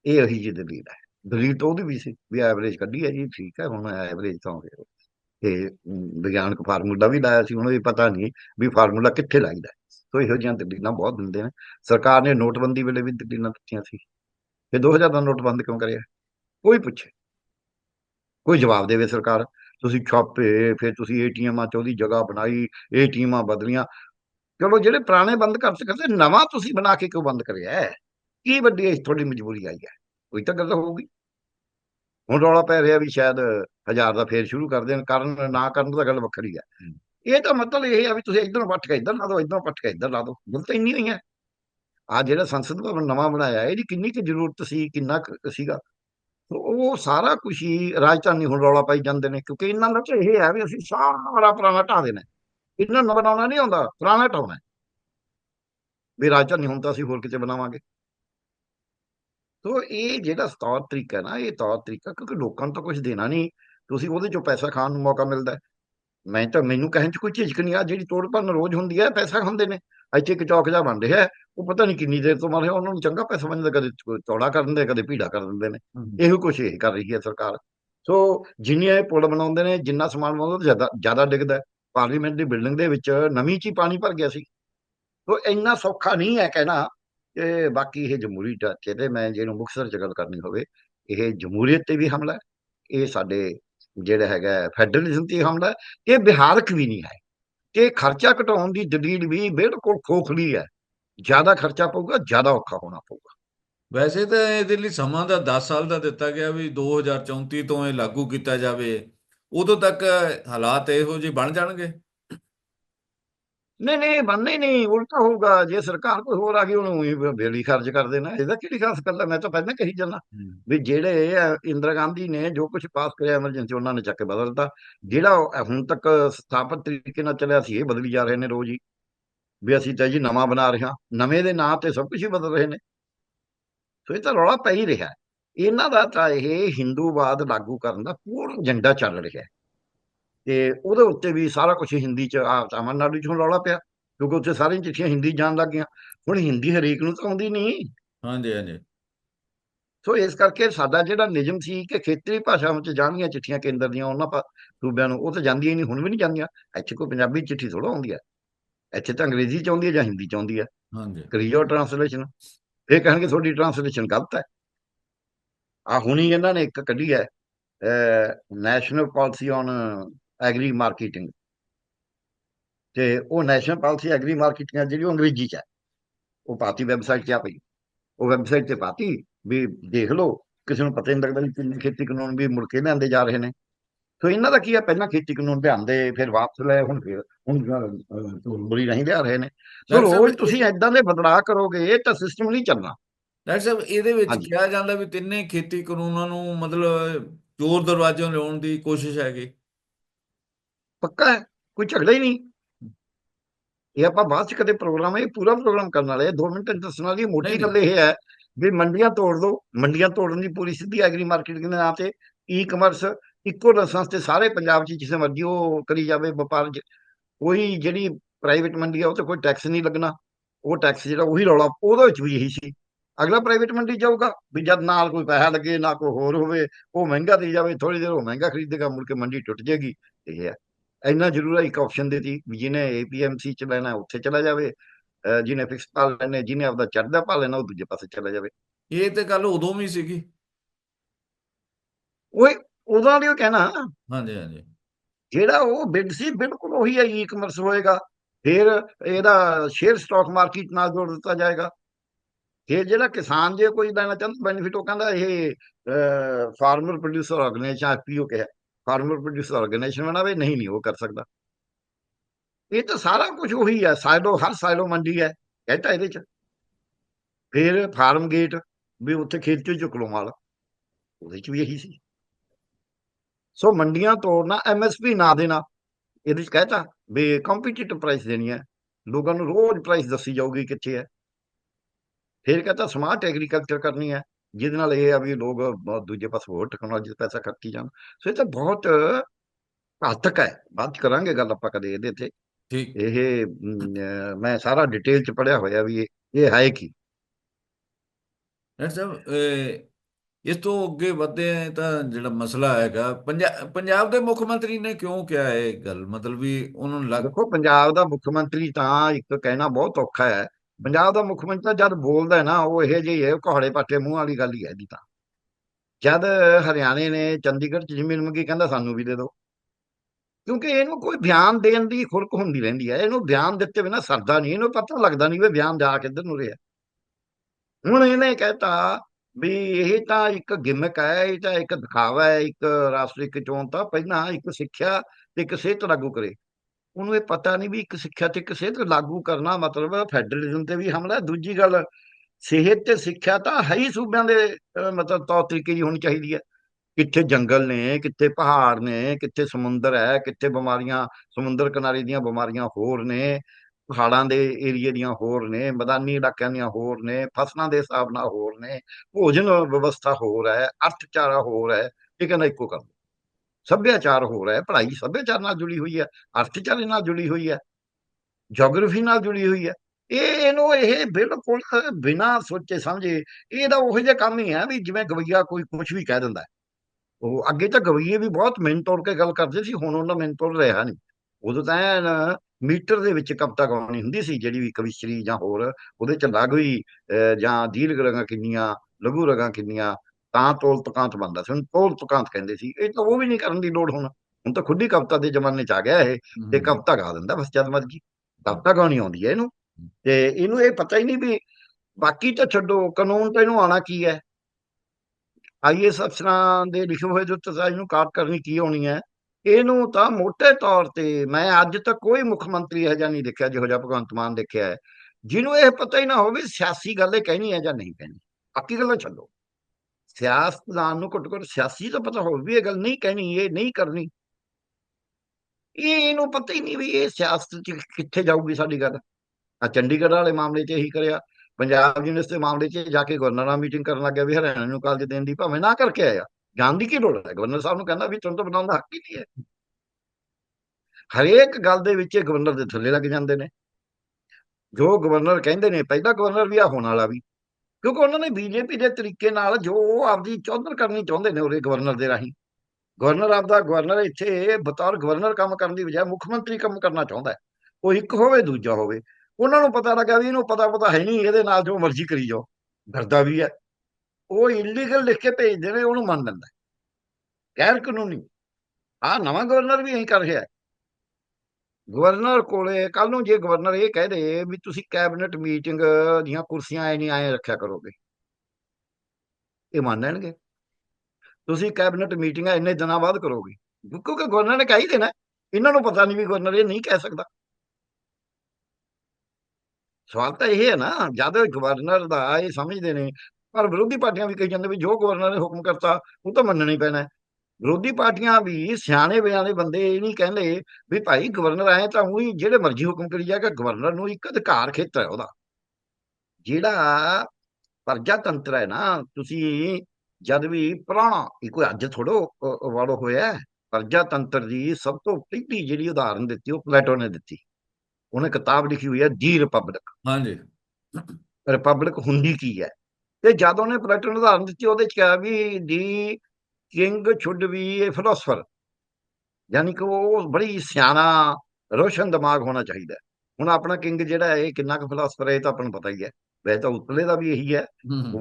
S2: ਇਹ ਉਹੀ ਜੀ ਦਲੀਲ ਹੈ। ਦਲੀਲ ਤਾਂ ਉਹਦੀ ਵੀ ਸੀ ਵੀ ਐਵਰੇਜ ਕੱਢੀ ਹੈ ਜੀ ਠੀਕ ਹੈ ਹੁਣ ਐਵਰੇਜ ਤਾਂ ਫਿਰ ਅਮ, ਵਿਗਿਆਨਕ ਫਾਰਮੂਲਾ ਵੀ ਲਾਇਆ ਸੀ ਉਹਨੂੰ ਇਹ ਪਤਾ ਨਹੀਂ ਵੀ ਫਾਰਮੂਲਾ ਕਿੱਥੇ ਲਾਈਦਾ ਹੈ। ਸੋ ਇਹੋ ਜਿਹੀਆਂ ਦਲੀਲਾਂ ਬਹੁਤ ਦਿੰਦੇ ਨੇ। ਸਰਕਾਰ ਨੇ ਨੋਟਬੰਦੀ ਵੇਲੇ ਵੀ ਦਲੀਲਾਂ ਦਿੱਤੀਆਂ ਸੀ। ਤੇ 2000 ਦਾ ਨੋਟ ਬੰਦ ਕਿਉਂ ਕਰਿਆ? ਕੋਈ ਪੁੱਛੇ। ਕੋਈ ਜਵਾਬ ਦੇਵੇ ਸਰਕਾਰ। ਤੁਸੀਂ ਛਾਪੇ ਫਿਰ ਤੁਸੀਂ ਏਟੀਐਮਾਂ ਚ ਉਹਦੀ ਜਗ੍ਹਾ ਬਣਾਈ, ਏਟੀਐਮਾਂ ਬਦਲੀਆਂ। ਚਲੋ ਜਿਹੜੇ ਪੁਰਾਣੇ ਬੰਦ ਕਰ ਸਕਦੇ ਨਵਾਂ ਤੁਸੀਂ ਬਣਾ ਕੇ ਕਿਉਂ ਬੰਦ ਕਰਿਆ ਹੈ? ਕੀ ਵੱਡੀ ਤੁਹਾਡੀ ਮਜਬੂਰੀ ਆਈ ਹੈ? ਕੋਈ ਤਾਂ ਗੱਲ ਹੋਊਗੀ। ਹੁਣ ਰੌਲਾ ਪੈ ਰਿਹਾ ਵੀ ਸ਼ਾਇਦ ਹਜ਼ਾਰ ਦਾ ਫੇਰ ਸ਼ੁਰੂ ਕਰ ਦੇਣ, ਕਰਨ ਨਾ ਕਰਨ ਦਾ ਗੱਲ ਵੱਖਰੀ ਹੈ। ਇਹ ਤਾਂ ਮਤਲਬ ਇਹ ਹੈ ਵੀ ਤੁਸੀਂ ਇਧਰੋਂ ਪੱਟ ਕੇ ਇਧਰ ਲਾ ਦਿਓ, ਇਧਰੋਂ ਪੱਟ ਕੇ ਇਧਰ ਲਾ ਦਿਓ। ਗੱਲ ਤਾਂ ਇੰਨੀ ਹੋਈ ਹੈ। ਆ ਜਿਹੜਾ ਸੰਸਦ ਭਵਨ ਨਵਾਂ ਬਣਾਇਆ, ਇਹਦੀ ਕਿੰਨੀ ਕੁ ਜ਼ਰੂਰਤ ਸੀ, ਕਿੰਨਾ ਕੁ ਸੀਗਾ? ਉਹ ਸਾਰਾ ਕੁਝ ਹੀ ਰਾਜਧਾਨੀ ਹੁਣ ਰੌਲਾ ਪਾਈ ਜਾਂਦੇ ਨੇ, ਕਿਉਂਕਿ ਇਹਨਾਂ ਦਾ ਤਾਂ ਇਹ ਹੈ ਵੀ ਅਸੀਂ ਸਾਰਾ ਪੁਰਾਣਾ ਢਾਹ ਦੇਣਾ ਇਹਨਾਂ ਨੂੰ ਬਣਾਉਣਾ ਨਹੀਂ ਆਉਂਦਾ, ਪੁਰਾਣਾ ਢਾਉਣਾ ਵੀ ਰਾਜਧਾਨੀ ਹੁਣ ਤਾਂ ਅਸੀਂ ਹੋਰ ਕਿਤੇ ਬਣਾਵਾਂਗੇ। ਤੋ ਇਹ ਜਿਹੜਾ ਤੌਰ ਤਰੀਕਾ ਨਾ, ਇਹ ਤੌਰ ਤਰੀਕਾ ਕਿਉਂਕਿ ਲੋਕਾਂ ਨੂੰ ਤਾਂ ਕੁਝ ਦੇਣਾ ਨਹੀਂ, ਤੁਸੀਂ ਉਹਦੇ ਚੋਂ ਪੈਸਾ ਖਾਣ ਨੂੰ ਮੌਕਾ ਮਿਲਦਾ ਮੈਂ ਤਾਂ ਮੈਨੂੰ ਕਹਿਣ ਚ ਕੋਈ ਝਿਜਕ ਨਹੀਂ ਆ ਜਿਹੜੀ ਤੋੜ ਭੰਨ ਰੋਜ਼ ਹੁੰਦੀ ਹੈ, ਪੈਸਾ ਖਾਂਦੇ ਨੇ। ਇੱਥੇ ਇੱਕ ਚੌਕ ਜਾ ਬਣ ਰਿਹਾ ਉਹ ਪਤਾ ਨਹੀਂ ਕਿੰਨੀ ਦੇਰ ਤੋਂ ਮਰ ਰਿਹਾ ਉਹਨਾਂ ਨੂੰ ਚੰਗਾ ਪੈਸਾ ਬਣਦਾ ਕਦੇ ਚੌੜਾ ਕਰ ਦਿੰਦੇ ਕਦੇ ਭੀੜਾ ਕਰ ਦਿੰਦੇ ਨੇ। ਇਹੋ ਕੁਛ ਇਹ ਕਰ ਰਹੀ ਹੈ ਸਰਕਾਰ। ਸੋ ਜਿੰਨੀਆਂ ਇਹ ਪੁਲ ਬਣਾਉਂਦੇ ਨੇ ਜਿੰਨਾ ਸਮਾਨ ਬਣਾਉਂਦੇ ਜ਼ਿਆਦਾ ਜ਼ਿਆਦਾ ਡਿੱਗਦਾ। ਪਾਰਲੀਮੈਂਟ ਦੀ ਬਿਲਡਿੰਗ ਦੇ ਵਿੱਚ ਨਵੀਂ ਚ ਪਾਣੀ ਭਰ ਗਿਆ ਸੀ। ਸੋ ਇੰਨਾ ਸੌਖਾ ਨਹੀਂ ਹੈ ਕਹਿਣਾ ਕਿ ਬਾਕੀ ਇਹ ਜਮਹੂਰੀ ਢਾਂਚੇ ਤੇ ਮੈਂ ਜਿਹਨੂੰ ਮੁਕਤਸਰ ਚ ਗੱਲ ਕਰਨੀ ਹੋਵੇ ਇਹ ਜਮਹੂਰੀਅਤ ਤੇ ਵੀ ਹਮਲਾ ਹੈ। ਇਹ ਸਾਡੇ ਜਿਹੜਾ ਹੈਗਾ ਫੈਡਰਲਿਜ਼ਮ ਤੇ ਹਮਲਾ ਹੈ। ਇਹ ਵਿਹਾਰਕ ਵੀ ਨਹੀਂ ਹੈ। ਕਿ ਖਰਚਾ ਘਟਾਉਣ ਦੀ ਦਲੀਲ ਵੀ ਬਿਲਕੁਲ ਖੋਖਲੀ ਹੈ। ਜ਼ਿਆਦਾ ਖਰਚਾ ਪਊਗਾ, ਜ਼ਿਆਦਾ ਔਖਾ ਹੋਣਾ ਪਊਗਾ।
S1: ਵੈਸੇ ਤਾਂ ਇਹਦੇ ਲਈ ਸਮਾਂ ਦਾ 10 ਸਾਲ ਦਾ ਦਿੱਤਾ ਗਿਆ ਵੀ 2034 ਤੋਂ ਇਹ ਲਾਗੂ ਕੀਤਾ ਜਾਵੇ। ਉਦੋਂ ਤੱਕ ਹਾਲਾਤ ਇਹੋ ਜਿਹੇ ਬਣ ਜਾਣਗੇ।
S2: ਨਹੀਂ ਨਹੀਂ ਬਣਨਾ ਹੀ ਨਹੀਂ ਉਲਟਾ ਹੋਊਗਾ ਜੇ ਸਰਕਾਰ ਕੋਈ ਹੋਰ ਆ ਗਈ ਉਹਨੂੰ ਹੀ ਬੇਲੀ ਖਰਚ ਕਰ ਦੇਣਾ ਇਹਦਾ ਕਿਹੜੀ ਖਾਸ ਗੱਲ ਹੈ ਮੈਂ ਤਾਂ ਪਹਿਲਾਂ ਕਹੀ ਜਾਂਦਾ ਵੀ ਜਿਹੜੇ ਇੰਦਰਾ ਗਾਂਧੀ ਨੇ ਜੋ ਕੁਝ ਪਾਸ ਕਰਿਆ ਐਮਰਜੈਂਸੀ ਉਹਨਾਂ ਨੇ ਚੱਕ ਕੇ ਬਦਲਤਾ ਜਿਹੜਾ ਹੁਣ ਤੱਕ ਸਥਾਪਿਤ ਤਰੀਕੇ ਨਾਲ ਚੱਲਿਆ ਸੀ ਇਹ ਬਦਲੀ ਜਾ ਰਹੇ ਨੇ ਰੋਜ਼ ਹੀ। ਵੀ ਅਸੀਂ ਤਾਂ ਜੀ ਨਵਾਂ ਬਣਾ ਰਹੇ ਹਾਂ ਨਵੇਂ ਦੇ ਨਾਂ ਤੇ ਸਭ ਕੁਝ ਹੀ ਬਦਲ ਰਹੇ ਨੇ। ਸੋ ਇਹ ਤਾਂ ਰੌਲਾ ਪੈ ਹੀ ਰਿਹਾ। ਇਹਨਾਂ ਦਾ ਤਾਂ ਇਹ ਹਿੰਦੂਵਾਦ ਲਾਗੂ ਕਰਨ ਦਾ ਪੂਰਾ ਏਜੰਡਾ ਚੱਲ ਰਿਹਾ। ਹੈ ਤੇ ਉਹਦੇ ਉੱਤੇ ਵੀ ਸਾਰਾ ਕੁਝ ਹਿੰਦੀ ਚ ਆ ਤਾਮਿਲਨਾਡੂ ਚ ਰੌਲਾ ਪਿਆ ਕਿਉਂਕਿ ਉੱਥੇ ਸਾਰੀਆਂ ਚਿੱਠੀਆਂ ਹਿੰਦੀ ਜਾਣ ਲੱਗ ਗਈਆਂ ਹੁਣ ਹਿੰਦੀ ਹਰੇਕ ਨੂੰ ਤਾਂ ਆਉਂਦੀ ਨਹੀਂ।
S1: ਹਾਂਜੀ ਹਾਂਜੀ।
S2: ਸੋ ਇਸ ਕਰਕੇ ਸਾਡਾ ਜਿਹੜਾ ਨਿਯਮ ਸੀ ਕਿ ਖੇਤਰੀ ਭਾਸ਼ਾਵਾਂ ਵਿੱਚ ਜਾਣਗੀਆਂ ਚਿੱਠੀਆਂ ਕੇਂਦਰ ਦੀਆਂ ਉਹਨਾਂ ਸੂਬਿਆਂ ਨੂੰ ਉਹ ਤਾਂ ਜਾਂਦੀਆਂ ਹੀ ਨਹੀਂ ਹੁਣ ਵੀ ਨਹੀਂ ਜਾਂਦੀਆਂ। ਇੱਥੇ ਕੋਈ ਪੰਜਾਬੀ ਚਿੱਠੀ ਥੋੜਾ ਆਉਂਦੀ ਹੈ। ਇੱਥੇ ਤਾਂ ਅੰਗਰੇਜ਼ੀ ਚ ਆਉਂਦੀ ਹੈ ਜਾਂ ਹਿੰਦੀ ਚ ਆਉਂਦੀ ਹੈ।
S1: ਹਾਂਜੀ।
S2: ਕਰੀ ਜਾਓ ਟ੍ਰਾਂਸਲੇਸ਼ਨ ਇਹ ਕਹਿਣਗੇ ਤੁਹਾਡੀ ਟ੍ਰਾਂਸਲੇਸ਼ਨ ਗਲਤ ਹੈ। ਆ ਹੁਣੀ ਇਹਨਾਂ ਨੇ ਇੱਕ ਕੱਢੀ ਹੈ national policy on agri marketing. ਤੇ ਉਹ ਨੈਸ਼ਨਲ ਪਾਲਿਸੀ ਐਗਰੀ ਮਾਰਕੀਟਿੰਗ ਹੈ ਜਿਹੜੀ ਉਹ ਅੰਗਰੇਜ਼ੀ ਚ ਹੈ। ਉਹ ਪਾਤੀ ਵੈਬਸਾਈਟ 'ਤੇ ਆ ਪਈ ਉਹ ਵੈਬਸਾਈਟ ਤੇ ਪਾਤੀ ਵੀ ਦੇਖ ਲਓ ਕਿਸੇ ਨੂੰ ਪਤਾ ਨਹੀਂ ਲੱਗਦਾ ਵੀ ਕਿੰਨੇ ਖੇਤੀ ਕਾਨੂੰਨ ਵੀ ਮੁੜ ਕੇ ਲਿਆਂਦੇ ਜਾ ਰਹੇ ਨੇ। ਸੋ ਇਹਨਾਂ ਦਾ ਕੀ ਹੈ? ਪਹਿਲਾਂ ਖੇਤੀ ਕਾਨੂੰਨ ਲਿਆਂਦੇ ਫਿਰ ਵਾਪਸ ਲਏ ਹੁਣ ਫਿਰ ਹੁਣ ਬੁਰੀ ਨਹੀਂ ਲਿਆ ਰਹੇ ਨੇ। ਸੋ ਰੋਜ਼ ਤੁਸੀਂ ਐਦਾਂ ਦੇ ਬਦਲਾਅ ਕਰੋਗੇ ਤਾਂ ਸਿਸਟਮ ਨਹੀਂ ਚੱਲਣਾ।
S1: ਡਾਕਟਰ ਸਾਹਿਬ ਇਹਦੇ ਵਿੱਚ। ਕਿਹਾ ਜਾਂਦਾ ਵੀ ਤਿੰਨੇ ਖੇਤੀ ਕਾਨੂੰਨਾਂ ਨੂੰ ਮਤਲਬ ਜ਼ੋਰ ਦਰਵਾਜ਼ਿਓਂ ਲਿਆਉਣ ਦੀ ਕੋਸ਼ਿਸ਼ ਹੈਗੀ।
S2: ਪੱਕਾ ਹੈ? ਕੋਈ ਝਗੜਾ ਹੀ ਨਹੀਂ। ਇਹ ਆਪਾਂ ਬਾਅਦ ਚ ਕਦੇ ਪ੍ਰੋਗਰਾਮ ਇਹ ਪੂਰਾ ਪ੍ਰੋਗਰਾਮ ਕਰਨ ਵਾਲੇ 2 ਮਿੰਟ ਦੱਸਣ ਵਾਲੀ ਮੋਟੀ ਗੱਲ ਇਹ ਹੈ ਵੀ ਮੰਡੀਆਂ ਤੋੜ ਦੋ। ਮੰਡੀਆਂ ਤੋੜਨ ਦੀ ਪੂਰੀ ਸਿੱਧੀ ਐਗਰੀ ਮਾਰਕੀਟਿੰਗ ਦੇ ਨਾਂ ਤੇ ਈ ਕਮਰਸ ਇੱਕੋ ਲਾਇਸੈਂਸ ਤੇ ਸਾਰੇ ਪੰਜਾਬ 'ਚ ਜਿਸੇ ਮਰਜ਼ੀ ਉਹ ਕਰੀ ਜਾਵੇ ਵਪਾਰ 'ਚ। ਕੋਈ ਜਿਹੜੀ ਪ੍ਰਾਈਵੇਟ ਮੰਡੀ ਆ ਉਹ ਤੇ ਕੋਈ ਟੈਕਸ ਨਹੀਂ ਲੱਗਣਾ। ਉਹ ਟੈਕਸ ਜਿਹੜਾ ਉਹੀ ਰੌਲਾ ਉਹਦੇ ਵਿੱਚ ਵੀ ਇਹੀ ਸੀ। ਅਗਲਾ ਪ੍ਰਾਈਵੇਟ ਮੰਡੀ ਜਾਊਗਾ ਵੀ ਜਦ ਨਾਲ ਕੋਈ ਪੈਸਾ ਲੱਗੇ ਨਾ ਕੋਈ ਹੋਰ ਹੋਵੇ ਉਹ ਮਹਿੰਗਾ ਦੇ ਜਾਵੇ ਥੋੜੀ ਦੇਰ ਉਹ ਮਹਿੰਗਾ ਖਰੀਦੇਗਾ ਮੁੜ ਕੇ ਮੰਡੀ ਟੁੱਟ ਜਾਏਗੀ ਇਹ ਹੈ। ਇੰਨਾ ਜ਼ਰੂਰ ਇੱਕ ਆਪਸ਼ਨ ਦੇਤੀ ਜਿਹਨੇ ਏਪੀਐਮਸੀ ਚ ਲੈਣਾ ਉੱਥੇ ਚਲਾ ਜਾਵੇ ਜਿਹਨੇ ਫਿਕਸ ਪਾ ਲੈਣੇ ਜਿਹਨੇ ਆਪਦਾ ਚੜਦਾ ਪਾ ਲੈਣਾ ਉਹ ਦੂਜੇ ਪਾਸੇ ਚਲਾ ਜਾਵੇ।
S1: ਇਹ ਤੇ ਗੱਲ ਉਦੋਂ ਵੀ ਸੀਗੀ।
S2: ਉਹ ਉਹਦਾ ਲਈ ਉਹ ਕਹਿਣਾ।
S1: ਹਾਂਜੀ ਹਾਂਜੀ।
S2: ਜਿਹੜਾ ਉਹ ਬਿਡ ਸੀ ਬਿਲਕੁਲ ਉਹੀ ਹੈ ਈ ਕਮਰਸ ਹੋਏਗਾ। ਫਿਰ ਇਹਦਾ ਸ਼ੇਅਰ ਸਟਾਕ ਮਾਰਕੀਟ ਨਾਲ ਜੋੜ ਦਿੱਤਾ ਜਾਏਗਾ। ਫਿਰ ਜਿਹੜਾ ਕਿਸਾਨ ਜੇ ਕੋਈ ਲੈਣਾ ਚਾਹੁੰਦਾ ਬੈਨੀਫਿਟ ਉਹ ਕਹਿੰਦਾ ਇਹ ਫਾਰਮਰ ਪ੍ਰੋਡਿਊਸਰ ਆਰਗੇਨਾਈਜੇਸ਼ਨ ਐਫਪੀਓ ਕਿਹਾ। ਫਾਰਮਰ ਪ੍ਰੋਡਿਊਸਰ ਆਰਗੇਨਾਈਜੇਸ਼ਨ ਬਣਾਵੇ ਨਹੀਂ ਨਹੀਂ, ਉਹ ਕਰ ਸਕਦਾ। ਇਹ ਤਾਂ ਸਾਰਾ ਕੁਝ ਉਹੀ ਹੈ ਸਾਈਲੋ ਹਰ ਸਾਈਲੋ ਮੰਡੀ ਹੈ ਕਹਿੰਦਾ ਇਹਦੇ ਚ। ਫਿਰ ਫਾਰਮ ਗੇਟ, ਵੀ ਉੱਥੇ ਖੇਤ ਚੋਂ ਚੁੱਕ ਲਓ ਮਾਲ, ਉਹਦੇ ਚ ਵੀ ਇਹੀ ਸੀ। ਸੋ ਮੰਡੀਆਂ ਤੋੜਨਾ ਐਮਐਸਪੀ ਨਾ ਦੇਣਾ, ਇਹਦੇ ਚ ਕਹਿਤਾ, ਵੀ ਕੰਪੀਟੀਟਿਵ ਪ੍ਰਾਈਸ ਦੇਣੀ ਹੈ। ਲੋਕਾਂ ਨੂੰ ਰੋਜ਼ ਪ੍ਰਾਈਸ ਦੱਸੀ ਜਾਊਗੀ ਕਿੱਥੇ ਹੈ। ਫਿਰ ਕਹਤਾ ਸਮਾਰਟ ਐਗਰੀਕਲਚਰ ਕਰਨੀ ਹੈ। ਜਿਹਦੇ ਨਾਲ ਇਹ ਆ ਵੀ ਲੋਕ ਦੂਜੇ ਪਾਸੇ ਹੋਰ ਟੈਕਨੋਲੋਜੀ ਤੇ ਪੈਸਾ ਖਰਚੀ ਜਾਣ। ਸੋ ਇਹ ਤਾਂ ਬਹੁਤ ਘਾਤਕ ਹੈ। ਚ ਕਰਾਂਗੇ ਗੱਲ ਆਪਾਂ ਕਦੇ ਇਹਦੇ ਤੇ।
S1: ਠੀਕ।
S2: ਇਹ ਮ, ਸਾਰਾ ਡਿਟੇਲ ਚ ਪੜਿਆ ਹੋਇਆ ਵੀ ਇਹ ਹੈ ਕੀ।
S1: ਡਾਕਟਰ ਸਾਹਿਬ ਇਹ ਇਸ ਤੋਂ ਅੱਗੇ ਵਧਦੇ ਆ ਤਾਂ ਜਿਹੜਾ ਮਸਲਾ ਹੈਗਾ ਪੰਜਾ- ਪੰਜਾਬ ਦੇ ਮੁੱਖ ਮੰਤਰੀ ਨੇ ਕਿਉਂ ਕਿਹਾ ਇਹ ਗੱਲ? ਮਤਲਬ ਵੀ ਉਹਨਾਂ ਨੂੰ ਲੱਗ
S2: ਦੇਖੋ ਪੰਜਾਬ ਦਾ ਮੁੱਖ ਮੰਤਰੀ ਤਾਂ ਇੱਕ ਕਹਿਣਾ ਬਹੁਤ ਔਖਾ ਹੈ ਪੰਜਾਬ ਦਾ ਮੁੱਖ ਮੰਤਰੀ ਜਦ ਬੋਲਦਾ ਹੈ ਨਾ, ਉਹ ਇਹੋ ਜਿਹੀ ਹੈ ਘੋੜੇ ਪਾਟੇ ਮੂੰਹ ਵਾਲੀ ਗੱਲ ਹੀ ਹੈ ਇਹਦੀ ਤਾਂ। ਜਦ ਹਰਿਆਣੇ ਨੇ ਚੰਡੀਗੜ੍ਹ ਚ ਜ਼ਮੀਨ ਮੰਗੀ, ਕਹਿੰਦਾ ਸਾਨੂੰ ਵੀ ਦੇ ਦਿਓ। ਕਿਉਂਕਿ ਇਹਨੂੰ ਕੋਈ ਬਿਆਨ ਦੇਣ ਦੀ ਖੁਰਕ ਹੁੰਦੀ ਰਹਿੰਦੀ ਹੈ। ਇਹਨੂੰ ਬਿਆਨ ਦਿੱਤੇ ਬਿਨਾ ਸਰਦਾ ਨਹੀਂ, ਇਹਨੂੰ ਪਤਾ ਲੱਗਦਾ ਨਹੀਂ ਵੀ ਬਿਆਨ ਜਾ ਕਿੱਧਰ ਨੂੰ ਰਿਹਾ। ਹੁਣ ਇਹਨੇ ਕਹਿਤਾ ਵੀ ਇਹ ਤਾਂ ਇੱਕ ਗਿਮਕ ਹੈ, ਇਹ ਤਾਂ ਇੱਕ ਦਿਖਾਵਾ ਹੈ, ਇੱਕ ਰਾਸ਼ਟਰੀ ਚੋਣ ਤਾਂ ਪਹਿਲਾਂ ਇੱਕ ਸਿੱਖਿਆ ਤੇ ਇੱਕ ਸਿਹਤ ਲਾਗੂ ਕਰੇ। ਉਹਨੂੰ ਇਹ ਪਤਾ ਨਹੀਂ ਵੀ ਇੱਕ ਸਿੱਖਿਆ ਤੇ ਇੱਕ ਸਿਹਤ ਲਾਗੂ ਕਰਨਾ ਮਤਲਬ ਫੈਡਰਲਿਜ਼ਮ ਤੇ ਵੀ ਹਮਲਾ ਦੂਜੀ ਗੱਲ, ਸਿਹਤ ਤੇ ਸਿੱਖਿਆ ਤਾਂ ਹੈ ਹੀ ਸੂਬਿਆਂ ਦੇ ਮਤਲਬ ਤੌਰ ਤਰੀਕੇ ਦੀ ਹੋਣੀ ਚਾਹੀਦੀ ਹੈ। ਕਿੱਥੇ ਜੰਗਲ ਨੇ, ਕਿੱਥੇ ਪਹਾੜ ਨੇ, ਕਿੱਥੇ ਸਮੁੰਦਰ ਹੈ, ਕਿੱਥੇ ਬਿਮਾਰੀਆਂ, ਸਮੁੰਦਰ ਕਿਨਾਰੇ ਦੀਆਂ ਬਿਮਾਰੀਆਂ ਹੋਰ ਨੇ, ਪਹਾੜਾਂ ਦੇ ਏਰੀਏ ਦੀਆਂ ਹੋਰ ਨੇ, ਮੈਦਾਨੀ ਇਲਾਕਿਆਂ ਦੀਆਂ ਹੋਰ ਨੇ, ਫਸਲਾਂ ਦੇ ਹਿਸਾਬ ਨਾਲ ਹੋਰ ਨੇ, ਭੋਜਨ ਵਿਵਸਥਾ ਹੋਰ ਹੈ, ਅਰਥਚਾਰਾ ਹੋਰ ਹੈ, ਇਹ ਕਹਿੰਦਾ ਇੱਕੋ ਕਰ ਲਓ। ਸੱਭਿਆਚਾਰ ਹੋਰ ਹੈ ਪੜ੍ਹਾਈ ਸੱਭਿਆਚਾਰ ਨਾਲ ਜੁੜੀ ਹੋਈ ਹੈ ਅਰਥਚਾਰੇ ਨਾਲ ਜੁੜੀ ਹੋਈ ਹੈ ਜੀਓਗ੍ਰਾਫੀ ਨਾਲ ਜੁੜੀ ਹੋਈ ਹੈ ਇਹ ਇਹਨੂੰ ਇਹ ਬਿਲਕੁਲ ਬਿਨਾਂ ਸੋਚੇ ਸਮਝੇ ਇਹਦਾ ਉਹੋ ਜਿਹਾ ਕੰਮ ਹੀ ਹੈ ਵੀ ਜਿਵੇਂ ਗਵਈਆ ਕੋਈ ਕੁਝ ਵੀ ਕਹਿ ਦਿੰਦਾ ਉਹ ਅੱਗੇ ਤਾਂ ਗਵਈਏ ਵੀ ਬਹੁਤ ਮਿਹਨਤ ਤੋੜ ਕੇ ਗੱਲ ਕਰਦੇ ਸੀ ਹੁਣ ਉਹਨਾਂ ਮਿੰਟ ਤੋੜ ਰਿਹਾ ਨਹੀਂ ਉਦੋਂ ਤਾਂ ਐਨ ਮੀਟਰ ਦੇ ਵਿੱਚ ਕਵਿਤਾ ਗਾਉਣੀ ਹੁੰਦੀ ਸੀ ਜਿਹੜੀ ਵੀ ਕਵਿਸ਼ਰੀ ਜਾਂ ਹੋਰ ਉਹਦੇ ਚ ਲਗ ਹੋਈ ਅਹ, ਜਾਂ ਦੀਰਘ ਰਗਾਂ ਕਿੰਨੀਆਂ ਲਘੂ ਰਗਾਂ ਕਿੰਨੀਆਂ ਤਾਂ ਤੋਲ ਤਕਾਂਤ ਬਣਦਾ ਸੀ। ਹੁਣ ਤੋਲ ਤਕਾਂਤ ਕਹਿੰਦੇ ਸੀ। ਇਹ ਤਾਂ ਉਹ ਵੀ ਨਹੀਂ ਕਰਨ ਦੀ ਲੋੜ ਹੁਣ। ਹੁਣ ਤਾਂ ਖੁੱਡੀ ਕਵਿਤਾ ਦੇ ਜ਼ਮਾਨੇ ਚ ਆ ਗਿਆ ਇਹ। ਤੇ ਕਵਿਤਾ ਗਾ ਦਿੰਦਾ ਬਸ ਜਦ ਮਰਜ਼ੀ। ਕਵਿਤਾ ਗਾਉਣੀ ਆਉਂਦੀ ਹੈ ਇਹਨੂੰ। ਤੇ ਇਹਨੂੰ ਇਹ ਪਤਾ ਹੀ ਨਹੀਂ ਵੀ ਬਾਕੀ ਤਾਂ ਛੱਡੋ ਕਾਨੂੰਨ ਤੇ ਇਹਨੂੰ ਆਣਾ ਕੀ ਹੈ? ਆਈਐਸ ਅਫਸਰਾਂ ਦੇ ਲਿਖੇ ਹੋਏ ਜੋ ਤਾਂ ਇਹਨੂੰ ਕਾਟ ਕਰਨੀ ਕੀ ਹੋਣੀ ਹੈ? ਇਹਨੂੰ ਤਾਂ ਮੋٹے ਤੌਰ ਤੇ ਮੈਂ ਅੱਜ ਤੱਕ ਕੋਈ ਮੁੱਖ ਮੰਤਰੀ ਇਹੋ ਜਿਹਾ ਨਹੀਂ ਦੇਖਿਆ ਜਿਹੋ ਜਿਹਾ ਭਗਵੰਤ ਮਾਨ ਦੇਖਿਆ ਹੈ। ਜਿਹਨੂੰ ਇਹ ਪਤਾ ਹੀ ਨਾ ਹੋਵੇ ਸਿਆਸੀ ਗੱਲ ਇਹ ਕਹਿਣੀ ਹੈ ਜਾਂ ਨਹੀਂ ਕਹਿਣੀ। ਬਾਕੀ ਗੱਲਾਂ ਛੱਡੋ। ਸਿਆਸਤਦਾਨ ਨੂੰ ਘੱਟੋ ਘੱਟ ਸਿਆਸੀ ਤਾਂ ਪਤਾ ਹੋਵੇ ਵੀ ਇਹ ਗੱਲ ਨਹੀਂ ਕਹਿਣੀ, ਇਹ ਨਹੀਂ ਕਰਨੀ। ਇਹ ਇਹਨੂੰ ਪਤਾ ਹੀ ਨਹੀਂ ਵੀ ਇਹ ਸਿਆਸਤ ਚ ਕਿੱਥੇ ਜਾਊਗੀ ਸਾਡੀ ਗੱਲ। ਆ ਚੰਡੀਗੜ੍ਹ ਵਾਲੇ ਮਾਮਲੇ 'ਚ ਇਹੀ ਕਰਿਆ, ਪੰਜਾਬ ਯੂਨੀਵਰਸਿਟੀ ਦੇ ਮਾਮਲੇ 'ਚ ਜਾ ਕੇ ਗਵਰਨਰ ਨਾਲ ਮੀਟਿੰਗ ਕਰਨ ਲੱਗ ਗਿਆ ਵੀ ਹਰਿਆਣਾ ਨੂੰ ਕਾਲਜ ਦੇਣ ਦੀ ਭਾਵੇਂ ਨਾ ਕਰਕੇ ਆਇਆ। ਜਾਣ ਦੀ ਕੀ ਲੋੜ ਹੈ? ਗਵਰਨਰ ਸਾਹਿਬ ਨੂੰ ਕਹਿੰਦਾ ਵੀ ਤੁਹਾਨੂੰ ਤਾਂ ਬਣਾਉਣ ਦਾ ਹੱਕ ਹੀ ਨਹੀਂ ਹੈ। ਹਰੇਕ ਗੱਲ ਦੇ ਵਿੱਚ ਇਹ ਗਵਰਨਰ ਦੇ ਥੱਲੇ ਲੱਗ ਜਾਂਦੇ ਨੇ। ਜੋ ਗਵਰਨਰ ਕਹਿੰਦੇ ਨੇ, ਪਹਿਲਾ ਗਵਰਨਰ ਵੀ ਆ ਹੋਣ ਵਾਲਾ ਵੀ। ਕਿਉਂਕਿ ਉਹਨਾਂ ਨੇ ਬੀਜੇਪੀ ਦੇ ਤਰੀਕੇ ਨਾਲ ਜੋ ਉਹ ਆਪਦੀ ਚੌਧਰ ਕਰਨੀ ਚਾਹੁੰਦੇ ਨੇ ਉਹਦੇ ਗਵਰਨਰ ਦੇ ਰਾਹੀਂ। ਗਵਰਨਰ ਆਪਦਾ ਗਵਰਨਰ ਇੱਥੇ ਬਤੌਰ ਗਵਰਨਰ ਕੰਮ ਕਰਨ ਦੀ ਬਜਾਏ ਮੁੱਖ ਮੰਤਰੀ ਕੰਮ ਕਰਨਾ ਚਾਹੁੰਦਾ ਹੈ। ਉਹ ਇੱਕ ਹੋਵੇ, ਦੂਜਾ ਹੋਵੇ। ਉਹਨਾਂ ਨੂੰ ਪਤਾ ਲੱਗਾ ਵੀ ਇਹਨੂੰ ਪਤਾ ਪਤਾ ਹੈ ਨਹੀਂ, ਇਹਦੇ ਨਾਲ ਜੋ ਮਰਜ਼ੀ ਕਰੀ ਜਾਓ। ਡਰਦਾ ਵੀ ਹੈ। ਉਹ ਇਲੀਗਲ ਲਿਖ ਕੇ ਭੇਜਦੇ ਨੇ, ਉਹਨੂੰ ਮੰਨ ਲੈਂਦਾ ਗੈਰ ਕਾਨੂੰਨੀ। ਆ ਨਵਾਂ ਗਵਰਨਰ ਵੀ ਇਹੀ ਕਰ ਰਿਹਾ ਗਵਰਨਰ ਕੋਲੇ ਕੱਲ ਨੂੰ ਜੇ ਗਵਰਨਰ ਇਹ ਕਹਿ ਦੇ ਵੀ ਤੁਸੀਂ ਕੈਬਨਿਟ ਮੀਟਿੰਗ ਦੀਆਂ ਕੁਰਸੀਆਂ ਐ ਨਹੀਂ ਆਏ ਰੱਖਿਆ ਕਰੋਗੇ। ਇਹ ਮੰਨ ਲੈਣਗੇ। ਤੁਸੀਂ ਕੈਬਨਿਟ ਮੀਟਿੰਗਾਂ ਇੰਨੇ ਦਿਨਾਂ ਬਾਅਦ ਕਰੋਗੇ। ਕਿਉਂਕਿ ਗਵਰਨਰ ਨੇ ਕਹੀ ਦੇਣਾ। ਇਹਨਾਂ ਨੂੰ ਪਤਾ ਨਹੀਂ ਵੀ ਗਵਰਨਰ ਇਹ ਨਹੀਂ ਕਹਿ ਸਕਦਾ। ਸਵਾਲ ਤਾਂ ਇਹ ਹੈ ਨਾ, ਜਦ ਗਵਰਨਰ ਦਾ ਇਹ ਸਮਝਦੇ ਨੇ, ਪਰ ਵਿਰੋਧੀ ਪਾਰਟੀਆਂ ਵੀ ਕਹੀ ਜਾਂਦੇ ਵੀ ਜੋ ਗਵਰਨਰ ਨੇ ਹੁਕਮ ਕਰਤਾ, ਉਹ ਤਾਂ ਮੰਨਣਾ ਹੀ ਪੈਣਾ। ਵਿਰੋਧੀ ਪਾਰਟੀਆਂ ਵੀ ਸਿਆਣੇ ਬਿਆਣੇ ਬੰਦੇ ਇਹ ਨਹੀਂ ਕਹਿੰਦੇ ਵੀ ਭਾਈ ਗਵਰਨਰ ਆਏ ਤਾਂ ਉਹੀ ਜਿਹੜੇ ਮਰਜ਼ੀ ਹੁਕਮ ਕਰੀ ਜਾਏਗਾ ਗਵਰਨਰ ਨੂੰ ਇੱਕ ਅਧਿਕਾਰ ਖੇਤਰ ਹੈ ਉਹਦਾ। ਜਿਹੜਾ ਪ੍ਰਜਾ ਤੰਤਰ ਹੈ ਨਾ ਤੁਸੀਂ ਜਦ ਵੀ ਪੁਰਾਣਾ ਇਹ ਕੋਈ ਅੱਜ ਥੋੜੋ ਵਾੜੋ ਹੋਇਆ ਹੈ। ਪ੍ਰਜਾ ਤੰਤਰ ਦੀ ਸਭ ਤੋਂ ਪਹਿਲੀ ਜਿਹੜੀ ਉਦਾਹਰਨ ਦਿੱਤੀ ਉਹ ਪਲੇਟੋ ਨੇ ਦਿੱਤੀ। ਉਹਨੇ ਕਿਤਾਬ ਲਿਖੀ ਹੋਈ ਹੈ ਦੀ ਰਿਪਬਲਿਕ।
S1: ਹਾਂਜੀ।
S2: ਰਿਪਬਲਿਕ ਹੁੰਦੀ ਕੀ ਹੈ? ਤੇ ਜਦ ਉਹਨੇ ਪਲੇਟੋ ਨੂੰ ਉਦਾਹਰਨ ਦਿੱਤੀ ਉਹਦੇ ਚ ਕਿਹਾ ਵੀ the king should be a philosopher ਯਾਨੀ ਕਿ ਉਹ ਬੜੀ ਸਿਆਣਾ ਰੋਸ਼ਨ ਦਿਮਾਗ ਹੋਣਾ ਚਾਹੀਦਾ। ਹੁਣ ਆਪਣਾ ਕਿੰਗ ਜਿਹੜਾ ਹੈ ਇਹ ਕਿੰਨਾ ਕੁ ਫਿਲਾਸਫਰ ਹੈ ਇਹ ਤਾਂ ਆਪਾਂ ਨੂੰ ਪਤਾ ਹੀ ਹੈ। ਵੈਸੇ ਤਾਂ ਉਤਲੇ ਦਾ ਵੀ ਇਹੀ ਹੈ।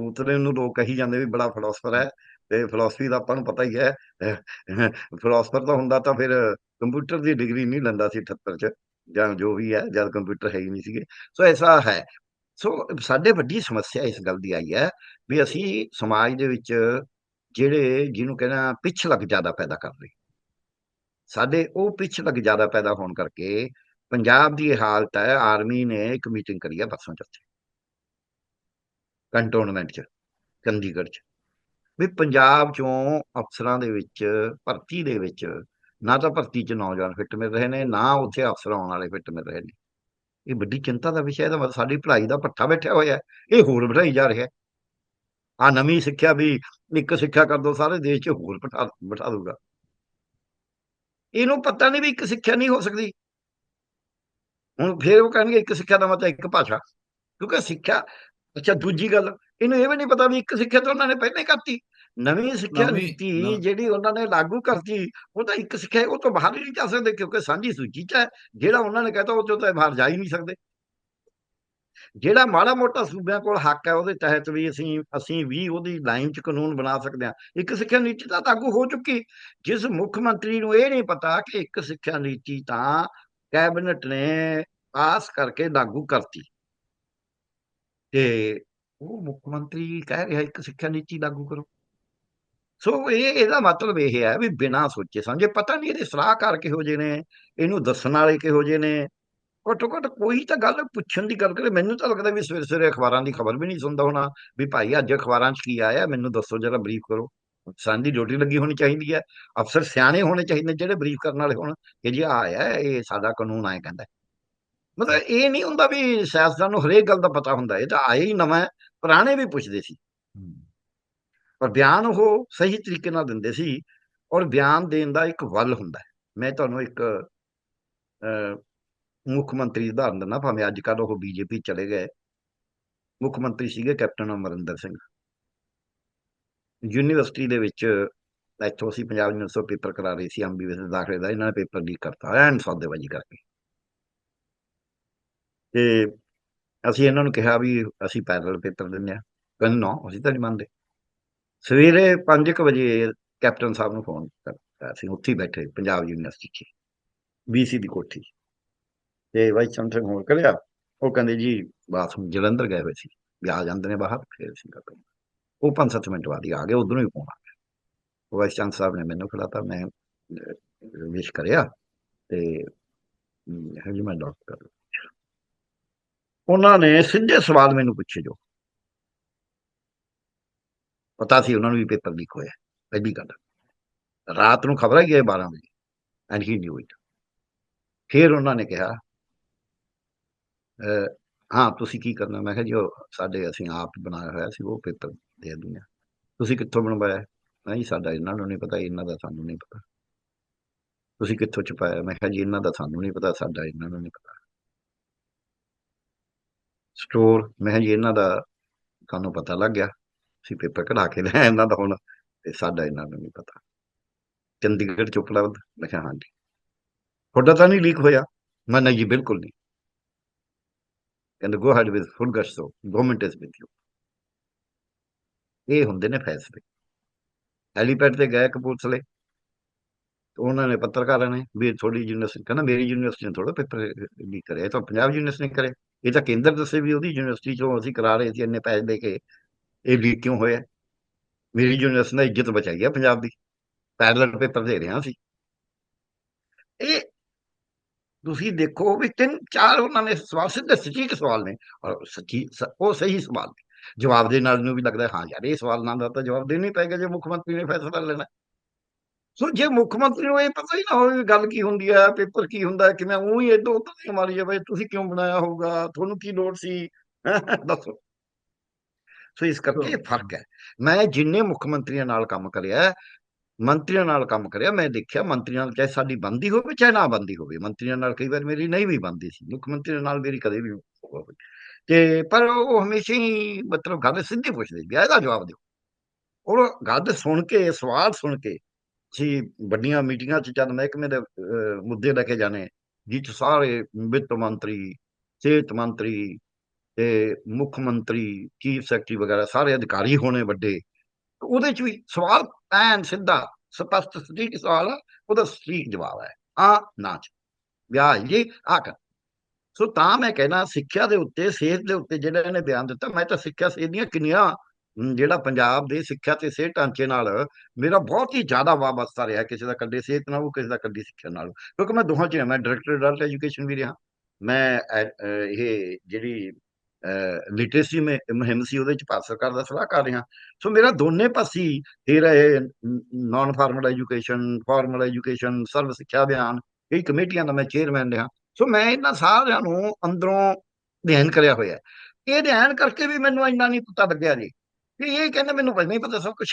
S2: ਉਤਲੇ ਨੂੰ ਲੋਕ ਕਹੀ ਜਾਂਦੇ ਵੀ ਬੜਾ ਫਿਲਾਸਫਰ ਹੈ ਤੇ ਫਿਲਾਸਫੀ ਦਾ ਆਪਾਂ ਨੂੰ ਪਤਾ ਹੀ ਹੈ। ਫਿਲਾਸਫਰ ਤਾਂ ਹੁੰਦਾ ਤਾਂ ਫਿਰ ਕੰਪਿਊਟਰ ਦੀ ਡਿਗਰੀ ਨਹੀਂ ਲੈਂਦਾ ਸੀ 78 ਚ ਜਾਂ ਜੋ ਵੀ ਹੈ ਜਦ ਕੰਪਿਊਟਰ ਹੈ ਹੀ ਨਹੀਂ ਸੀਗੇ। ਸੋ ਐਸਾ ਹੈ। ਸੋ ਸਾਡੇ ਵੱਡੀ ਸਮੱਸਿਆ ਇਸ ਗੱਲ ਦੀ ਆਈ ਹੈ ਵੀ ਅਸੀਂ ਸਮਾਜ ਦੇ ਵਿੱਚ ਜਿਹੜੇ ਜਿਹਨੂੰ ਕਹਿੰਦਾ ਪਿਛਲਕ ਜ਼ਿਆਦਾ ਪੈਦਾ ਕਰ ਰਹੇ। ਸਾਡੇ ਉਹ ਪਿਛਲਕ ਜ਼ਿਆਦਾ ਪੈਦਾ ਹੋਣ ਕਰਕੇ ਪੰਜਾਬ ਦੀ ਇਹ ਹਾਲਤ ਹੈ, ਆਰਮੀ ਨੇ ਇੱਕ ਮੀਟਿੰਗ ਕਰੀ ਹੈ ਪਰਸੋਂ ਚੌਥੇ ਕੰਟੋਨਮੈਂਟ ਚ, ਚੰਡੀਗੜ੍ਹ ਚ। ਵੀ ਪੰਜਾਬ ਚੋਂ ਅਫਸਰਾਂ ਦੇ ਵਿੱਚ, ਭਰਤੀ ਦੇ ਵਿੱਚ ਨਾ ਤਾਂ ਭਰਤੀ ਚ ਨੌਜਵਾਨ ਫਿੱਟ ਮਿਲ ਰਹੇ ਨੇ, ਨਾ ਉੱਥੇ ਅਫਸਰ ਆਉਣ ਵਾਲੇ ਫਿੱਟ ਮਿਲ ਰਹੇ ਨੇ। ਇਹ ਵੱਡੀ ਚਿੰਤਾ ਦਾ ਵਿਸ਼ਾ ਹੈ ਇਹਦਾ ਮਤਲਬ ਸਾਡੀ ਪੜ੍ਹਾਈ ਦਾ ਪੱਠਾ ਬੈਠਿਆ ਹੋਇਆ ਇਹ ਹੋਰ ਵਧਾਈ ਜਾ ਰਿਹਾ ਹੈ। ਆ ਨਵੀਂ ਸਿੱਖਿਆ ਵੀ ਇੱਕ ਸਿੱਖਿਆ ਕਰ ਦੋ ਸਾਰੇ ਦੇਸ਼ 'ਚ ਹੋਰ ਬਿਠਾ ਬਿਠਾ ਦੂਗਾ ਇਹਨੂੰ ਪਤਾ ਨਹੀਂ ਵੀ ਇੱਕ ਸਿੱਖਿਆ ਨਹੀਂ ਹੋ ਸਕਦੀ। ਹੁਣ ਫੇਰ ਉਹ ਕਹਿਣਗੇ ਇੱਕ ਸਿੱਖਿਆ ਦਾ ਮਤਲਬ ਇੱਕ ਭਾਸ਼ਾ। ਕਿਉਂਕਿ ਸਿੱਖਿਆ ਅੱਛਾ ਦੂਜੀ ਗੱਲ ਇਹਨੂੰ ਇਹ ਵੀ ਨਹੀਂ ਪਤਾ ਵੀ ਇੱਕ ਸਿੱਖਿਆ ਤਾਂ ਉਹਨਾਂ ਨੇ ਪਹਿਲਾਂ ਕਰਤੀ। ਨਵੀਂ ਸਿੱਖਿਆ ਨੀਤੀ ਜਿਹੜੀ ਉਹਨਾਂ ਨੇ ਲਾਗੂ ਕਰਤੀ ਉਹ ਤਾਂ ਇੱਕ ਸਿੱਖਿਆ ਉਹ ਤੋਂ ਬਾਹਰ ਹੀ ਨਹੀਂ ਜਾ ਸਕਦੇ। ਕਿਉਂਕਿ ਸਾਂਝੀ ਸੂਚੀ 'ਚ ਹੈ ਜਿਹੜਾ ਉਹਨਾਂ ਨੇ ਕਹਤਾ ਉਹ ਚੋਂ ਤਾਂ ਬਾਹਰ ਜਾ ਹੀ ਨਹੀਂ ਸਕਦੇ। ਜਿਹੜਾ ਮਾੜਾ ਮੋਟਾ ਸੂਬਿਆਂ ਕੋਲ ਹੱਕ ਹੈ, ਉਹਦੇ ਤਹਿਤ ਵੀ ਅਸੀਂ ਅਸੀਂ ਵੀ ਉਹਦੀ ਲਾਈਨ 'ਚ ਕਾਨੂੰਨ ਬਣਾ ਸਕਦੇ ਹਾਂ। ਇੱਕ ਸਿੱਖਿਆ ਨੀਤੀ ਤਾਂ ਲਾਗੂ ਹੋ ਚੁੱਕੀ। ਜਿਸ ਮੁੱਖ ਮੰਤਰੀ ਨੂੰ ਇਹ ਨਹੀਂ ਪਤਾ ਕਿ ਇੱਕ ਸਿੱਖਿਆ ਨੀਤੀ ਤਾਂ ਕੈਬਨਿਟ ਨੇ ਪਾਸ ਕਰਕੇ ਲਾਗੂ ਕਰਤੀ। ਤੇ ਉਹ ਮੁੱਖ ਮੰਤਰੀ ਕਹਿ ਰਿਹਾ ਇੱਕ ਸਿੱਖਿਆ ਨੀਤੀ ਲਾਗੂ ਕਰੋ। ਸੋ ਇਹ, ਇਹਦਾ ਮਤਲਬ ਇਹ ਹੈ ਵੀ ਬਿਨਾਂ ਸੋਚੇ ਸਮਝੇ ਪਤਾ ਨਹੀਂ ਇਹਦੇ ਸਲਾਹਕਾਰ ਕਿਹੋ ਜਿਹੇ ਨੇ, ਇਹਨੂੰ ਦੱਸਣ ਵਾਲੇ ਕਿਹੋ ਜਿਹੇ ਨੇ ਘੱਟੋ ਘੱਟ ਕੋਈ ਤਾਂ ਗੱਲ ਪੁੱਛਣ ਦੀ ਗੱਲ ਕਰੇ। ਮੈਨੂੰ ਤਾਂ ਲੱਗਦਾ ਵੀ ਸਵੇਰੇ ਸਵੇਰੇ ਅਖਬਾਰਾਂ ਦੀ ਖਬਰ ਵੀ ਨਹੀਂ ਸੁਣਦਾ ਹੋਣਾ ਵੀ ਭਾਈ ਅੱਜ ਅਖਬਾਰਾਂ 'ਚ ਕੀ ਆਇਆ ਮੈਨੂੰ ਦੱਸੋ ਜਰਾ ਬਰੀਫ ਕਰੋ। ਸਾਡੀ ਡਿਊਟੀ ਲੱਗੀ ਹੋਣੀ ਚਾਹੀਦੀ ਹੈ। ਅਫਸਰ ਸਿਆਣੇ ਹੋਣੇ ਚਾਹੀਦੇ ਜਿਹੜੇ ਬਰੀਫ ਕਰਨ ਵਾਲੇ ਹੋਣ ਕਿ ਜੀ ਆ ਆਇਆ ਇਹ ਸਾਡਾ ਕਾਨੂੰਨ ਆਏ ਕਹਿੰਦਾ। ਮਤਲਬ ਇਹ ਨਹੀਂ ਹੁੰਦਾ ਵੀ ਸਿਆਸਤਦਾਨ ਨੂੰ ਹਰੇਕ ਗੱਲ ਦਾ ਪਤਾ ਹੁੰਦਾ ਇਹ ਤਾਂ ਆਇਆ ਹੀ ਨਵਾਂ ਪੁਰਾਣੇ ਵੀ ਪੁੱਛਦੇ ਸੀ। ਪਰ ਬਿਆਨ ਉਹ ਸਹੀ ਤਰੀਕੇ ਨਾਲ ਦਿੰਦੇ ਸੀ ਔਰ ਬਿਆਨ ਦੇਣ ਦਾ ਇੱਕ ਵੱਲ ਹੁੰਦਾ ਮੈਂ ਤੁਹਾਨੂੰ ਇੱਕ ਮੁੱਖ ਮੰਤਰੀ ਉਦਾਹਰਨ ਦਿੰਦਾ ਭਾਵੇਂ ਅੱਜ ਕੱਲ੍ਹ ਉਹ ਬੀਜੇਪੀ ਚਲੇ ਗਏ। ਮੁੱਖ ਮੰਤਰੀ ਸੀਗੇ ਕੈਪਟਨ ਅਮਰਿੰਦਰ ਸਿੰਘ। ਯੂਨੀਵਰਸਿਟੀ ਦੇ ਵਿੱਚ ਇੱਥੋਂ ਅਸੀਂ ਪੰਜਾਬ ਯੂਨੀਵਰਸਿਟੀ ਪੇਪਰ ਕਰਾ ਰਹੇ ਸੀ ਐਮਬੀਬੀਐਸ ਦੇ ਦਾਖਲੇ ਦਾ, ਇਹਨਾਂ ਨੇ ਪੇਪਰ ਲੀਕ ਕਰਤਾ, ਐਨ ਸੌਦੇਬਾਜ਼ੀ ਕਰਕੇ। ਤੇ ਅਸੀਂ ਇਹਨਾਂ ਨੂੰ ਕਿਹਾ ਵੀ ਅਸੀਂ ਪੈਰਲਲ ਪੇਪਰ ਦਿੰਦੇ ਆ ਕਹਿੰਦੇ, ਨਾ, ਅਸੀਂ ਤਾਂ ਨਹੀਂ ਮੰਨਦੇ। ਸਵੇਰੇ 5:00 ਵਜੇ ਕੈਪਟਨ ਸਾਹਿਬ ਨੂੰ ਫੋਨ ਕਰਤਾ ਅਸੀਂ ਉੱਥੇ ਬੈਠੇ, ਪੰਜਾਬ ਯੂਨੀਵਰਸਿਟੀ 'ਚ ਬੀਸੀ ਦੀ ਕੋਠੀ ਤੇ ਵਾਈਸ ਚਾਂਸਲਰ ਫੋਨ ਕਰਿਆ ਉਹ ਕਹਿੰਦੇ ਜੀ ਬਾਥਰੂਮ ਜਲੰਧਰ ਗਏ ਹੋਏ ਸੀ। ਵੀ ਆ ਜਾਂਦੇ ਨੇ ਬਾਹਰ, ਫਿਰ ਅਸੀਂ ਕਰਦੇ ਉਹ 5-7 ਮਿੰਟ ਬਾਅਦ ਹੀ ਆ ਗਏ, ਉਧਰੋਂ ਹੀ ਫੋਨ ਆ ਗਿਆ। ਵਾਈਸ ਚਾਂਸਲਰ ਸਾਹਿਬ ਨੇ ਮੈਨੂੰ ਖਿਲਾਤਾ ਮੈਂ ਵਿਸ਼ ਕਰਿਆ ਤੇ ਹਜੀ ਮੈਂ ਡਾਕਟਰ ਉਹਨਾਂ ਨੇ ਸਿੱਧੇ ਸਵਾਲ ਮੈਨੂੰ ਪੁੱਛੇ ਜੋ। ਪਤਾ ਸੀ ਉਹਨਾਂ ਨੂੰ ਵੀ ਪੇਪਰ ਲੀਕ ਹੋਇਆ, ਪਹਿਲੀ ਗੱਲ। ਰਾਤ ਨੂੰ ਖਬਰ ਆਈ ਹੈ 12 ਵਜੇ ਐਂਡ ਹੀ ਨਿਊ ਇਟ ਫਿਰ ਉਹਨਾਂ ਨੇ ਕਿਹਾ ਹਾਂ, ਤੁਸੀਂ ਕੀ ਕਰਨਾ? ਮੈਂ ਕਿਹਾ ਜੀ, ਉਹ ਸਾਡੇ ਅਸੀਂ ਆਪ ਬਣਾਇਆ ਹੋਇਆ ਸੀ, ਉਹ ਪੇਪਰ ਦੇ ਦਿੰਦੇ ਹਾਂ ਤੁਸੀਂ ਕਿੱਥੋਂ ਬਣਵਾਇਆ? ਹੈ? ਮੈਂ ਜੀ, ਸਾਡਾ ਇਹਨਾਂ ਨੂੰ ਨਹੀਂ ਪਤਾ, ਇਹਨਾਂ ਦਾ ਸਾਨੂੰ ਨਹੀਂ ਪਤਾ। ਤੁਸੀਂ ਕਿੱਥੋਂ ਛਪਾਇਆ? ਮੈਂ ਕਿਹਾ ਜੀ, ਇਹਨਾਂ ਦਾ ਸਾਨੂੰ ਨਹੀਂ ਪਤਾ, ਸਾਡਾ ਇਹਨਾਂ ਨੂੰ ਨਹੀਂ ਪਤਾ। ਸਟੋਰ ਮੈਂ ਕਿਹਾ ਜੀ, ਇਹਨਾਂ ਦਾ ਤੁਹਾਨੂੰ ਪਤਾ ਲੱਗ ਗਿਆ। ਅਸੀਂ ਪੇਪਰ ਕਢਾ ਕੇ ਲਿਆ ਇਹਨਾਂ ਦਾ ਹੁਣ, ਤੇ ਸਾਡਾ ਇਹਨਾਂ ਨੂੰ ਨਹੀਂ ਪਤਾ। ਚੰਡੀਗੜ੍ਹ ਚ ਉਪਲਬਧ ਮੈਂ ਕਿਹਾ ਹਾਂਜੀ। ਤੁਹਾਡਾ ਤਾਂ ਨਹੀਂ ਲੀਕ ਹੋਇਆ? ਮੈਂ ਨਹੀਂ ਜੀ, ਬਿਲਕੁਲ ਨਹੀਂ। ਕਹਿੰਦੇ go ahead with full gusto government is with you ਇਹ ਹੁੰਦੇ ਨੇ ਫੈਸਲੇ। ਹੈਲੀਪੈਡ ਤੇ ਗਏ ਕਪੂਰਥਲੇ ਉਹਨਾਂ ਨੇ ਪੱਤਰਕਾਰਾਂ ਨੇ ਵੀ ਥੋੜੀ ਯੂਨੀਵਰਸਿਟੀ ਕਹਿੰਦਾ ਮੇਰੀ ਯੂਨੀਵਰਸਿਟੀ ਨੇ ਥੋੜਾ ਪੇਪਰ ਲੀਕ ਕਰਿਆ ਤਾਂ ਪੰਜਾਬ ਯੂਨੀਵਰਸਿਟੀ ਨੇ ਕਰੇ ਇਹ ਤਾਂ ਕੇਂਦਰ ਦੱਸੇ ਵੀ ਉਹਦੀ ਯੂਨੀਵਰਸਿਟੀ ਚੋਂ ਅਸੀਂ ਕਰਾ ਰਹੇ ਸੀ ਇੰਨੇ ਪੈਸੇ ਦੇ ਕੇ। ਇਹ ਲੀਕ ਕਿਉਂ ਹੋਇਆ? ਮੇਰੀ ਯੂਨੀਵਰਸਿਟੀ ਨੇ ਇੱਜ਼ਤ ਬਚਾਈ ਹੈ ਪੰਜਾਬ ਦੀ। ਪੈਰਲਲ ਪੇਪਰ ਦੇ ਰਹੇ ਹਾਂ ਅਸੀਂ ਇਹ ਤੁਸੀਂ ਦੇਖੋ ਵੀ ਤਿੰਨ ਚਾਰ ਉਹਨਾਂ ਨੇ ਸਵਾਲ ਸਿੱਧੇ ਸਚੀਕ ਸਵਾਲ ਨੇ ਔਰ ਸੱਚੀ ਉਹ ਸਹੀ ਸਵਾਲ ਨੇ। ਜਵਾਬ ਦੇ ਨਾਲ ਨੂੰ ਵੀ ਲੱਗਦਾ ਹੈ, ਯਾਰ ਇਹ ਸਵਾਲ ਨਾ ਦਾ ਤਾਂ ਜਵਾਬ ਦੇਣਾ ਹੀ ਪਏਗਾ ਜੇ ਮੁੱਖ ਮੰਤਰੀ ਨੇ ਫੈਸਲਾ ਲੈਣਾ। ਸੋ ਜੇ ਮੁੱਖ ਮੰਤਰੀ ਨੂੰ ਇਹ ਪਤਾ ਹੀ ਨਾ ਹੋਵੇ ਗੱਲ ਕੀ ਹੁੰਦੀ ਹੈ ਪੇਪਰ ਕੀ ਹੁੰਦਾ ਹੈ ਕਿਵੇਂ ਉਹ ਹੀ ਇਦੋਂ ਉੱਧਰ ਮਾਰੀ ਜਾਵੇ ਤੁਸੀਂ ਕਿਉਂ ਬਣਾਇਆ ਹੋਊਗਾ ਤੁਹਾਨੂੰ ਕੀ ਲੋੜ ਸੀ? ਦੱਸੋ। ਸੋ ਇਸ ਕਰਕੇ ਫ਼ਰਕ ਹੈ। ਮੈਂ ਜਿੰਨੇ ਮੁੱਖ ਮੰਤਰੀਆਂ ਨਾਲ ਕੰਮ ਕਰਿਆ ਮੰਤਰੀਆਂ ਨਾਲ ਕੰਮ ਕਰਿਆ ਮੈਂ ਦੇਖਿਆ ਮੰਤਰੀਆਂ ਨਾਲ ਚਾਹੇ ਸਾਡੀ ਬੰਦੀ ਹੋਵੇ ਚਾਹੇ ਨਾ ਬੰਦੀ ਹੋਵੇ। ਮੰਤਰੀਆਂ ਨਾਲ ਕਈ ਵਾਰ ਮੇਰੀ ਨਹੀਂ ਵੀ ਬੰਦੀ ਸੀ। ਮੁੱਖ ਮੰਤਰੀ ਨਾਲ ਮੇਰੀ ਕਦੇ ਵੀ ਹੋਵੇ। ਤੇ ਪਰ ਉਹ ਹਮੇਸ਼ਾ ਹੀ ਮਤਲਬ ਗੱਲ ਸਿੱਧੀ ਪੁੱਛਦੇ ਵੀ ਇਹਦਾ ਜਵਾਬ ਦਿਓ। ਉਹ ਗੱਲ ਸੁਣ ਕੇ ਸਵਾਲ ਸੁਣ ਕੇ ਸੀ ਵੱਡੀਆਂ ਮੀਟਿੰਗਾਂ ਚ ਜਦ ਮਹਿਕਮੇ ਦੇ ਅਹ, ਮੁੱਦੇ ਲੈ ਕੇ ਜਾਣੇ। ਜਿਹ ਚ ਸਾਰੇ ਵਿੱਤ ਮੰਤਰੀ ਸਿਹਤ ਮੰਤਰੀ ਤੇ ਮੁੱਖ ਮੰਤਰੀ ਚੀਫ ਸੈਕਟਰੀ ਵਗੈਰਾ ਸਾਰੇ ਅਧਿਕਾਰੀ ਹੋਣੇ ਵੱਡੇ। ਉਹਦੇ ਚ ਵੀ ਸਵਾਲ ਐਨ ਸਿੱਧਾ ਸਪਸ਼ਟ ਸਟੀਕ ਸਵਾਲ ਆ ਉਹਦਾ ਸਟੀਕ ਜਵਾਬ ਹੈ ਆ ਨਾ ਵਿਆਹ ਜੀ ਆ ਸੋ ਤਾਂ ਮੈਂ ਕਹਿਣਾ ਸਿੱਖਿਆ ਦੇ ਉੱਤੇ ਸਿਹਤ ਦੇ ਉੱਤੇ ਜਿਹੜਾ ਇਹਨੇ ਬਿਆਨ ਦਿੱਤਾ ਮੈਂ ਤਾਂ ਸਿੱਖਿਆ ਸਿਹਤ ਦੀਆਂ ਕਿੰਨੀਆਂ ਜਿਹੜਾ ਪੰਜਾਬ ਦੇ ਸਿੱਖਿਆ ਤੇ ਸਿਹਤ ਢਾਂਚੇ ਨਾਲ ਮੇਰਾ ਬਹੁਤ ਹੀ ਜ਼ਿਆਦਾ ਵਾਬਸਤਾ ਰਿਹਾ ਕਿਸੇ ਦਾ ਕੱਢੇ ਸਿਹਤ ਨਾਲ ਉਹ ਕਿਸੇ ਦਾ ਕੱਢੀ ਸਿੱਖਿਆ ਨਾਲ ਕਿਉਂਕਿ ਮੈਂ ਦੋਹਾਂ ਚ ਹਾਂ ਮੈਂ ਡਾਇਰੈਕਟਰ ਅਡਲਟ ਐਜੂਕੇਸ਼ਨ ਵੀ ਰਿਹਾ ਮੈਂ ਇਹ ਜਿਹੜੀ ਲਿਟਰੇਸੀ ਮੈਂ ਮੁਹਿੰਮ ਸੀ, ਉਹਦੇ ਚ ਭਾਰਤ ਸਰਕਾਰ ਦਾ ਸਲਾਹਕਾਰ ਰਿਹਾ। ਸੋ ਮੇਰਾ ਦੋਨੇ ਪਾਸੇ ਫਿਰ ਇਹ non formal education formal education Sarva Shiksha Abhiyan ਕਈ ਕਮੇਟੀਆਂ ਦਾ ਮੈਂ ਚੇਅਰਮੈਨ ਰਿਹਾ। ਸੋ ਮੈਂ ਇਹਨਾਂ ਸਾਰਿਆਂ ਨੂੰ ਅੰਦਰੋਂ ਅਧਿਐਨ ਕਰਿਆ ਹੋਇਆ ਇਹ ਅਧਿਐਨ ਕਰਕੇ ਵੀ ਮੈਨੂੰ ਇੰਨਾ ਨਹੀਂ ਪਤਾ ਲੱਗਿਆ ਜੀ। ਕਿ ਇਹ ਕਹਿੰਦੇ ਮੈਨੂੰ ਪਹਿਲਾਂ ਹੀ ਪਤਾ, ਸਭ ਕੁਝ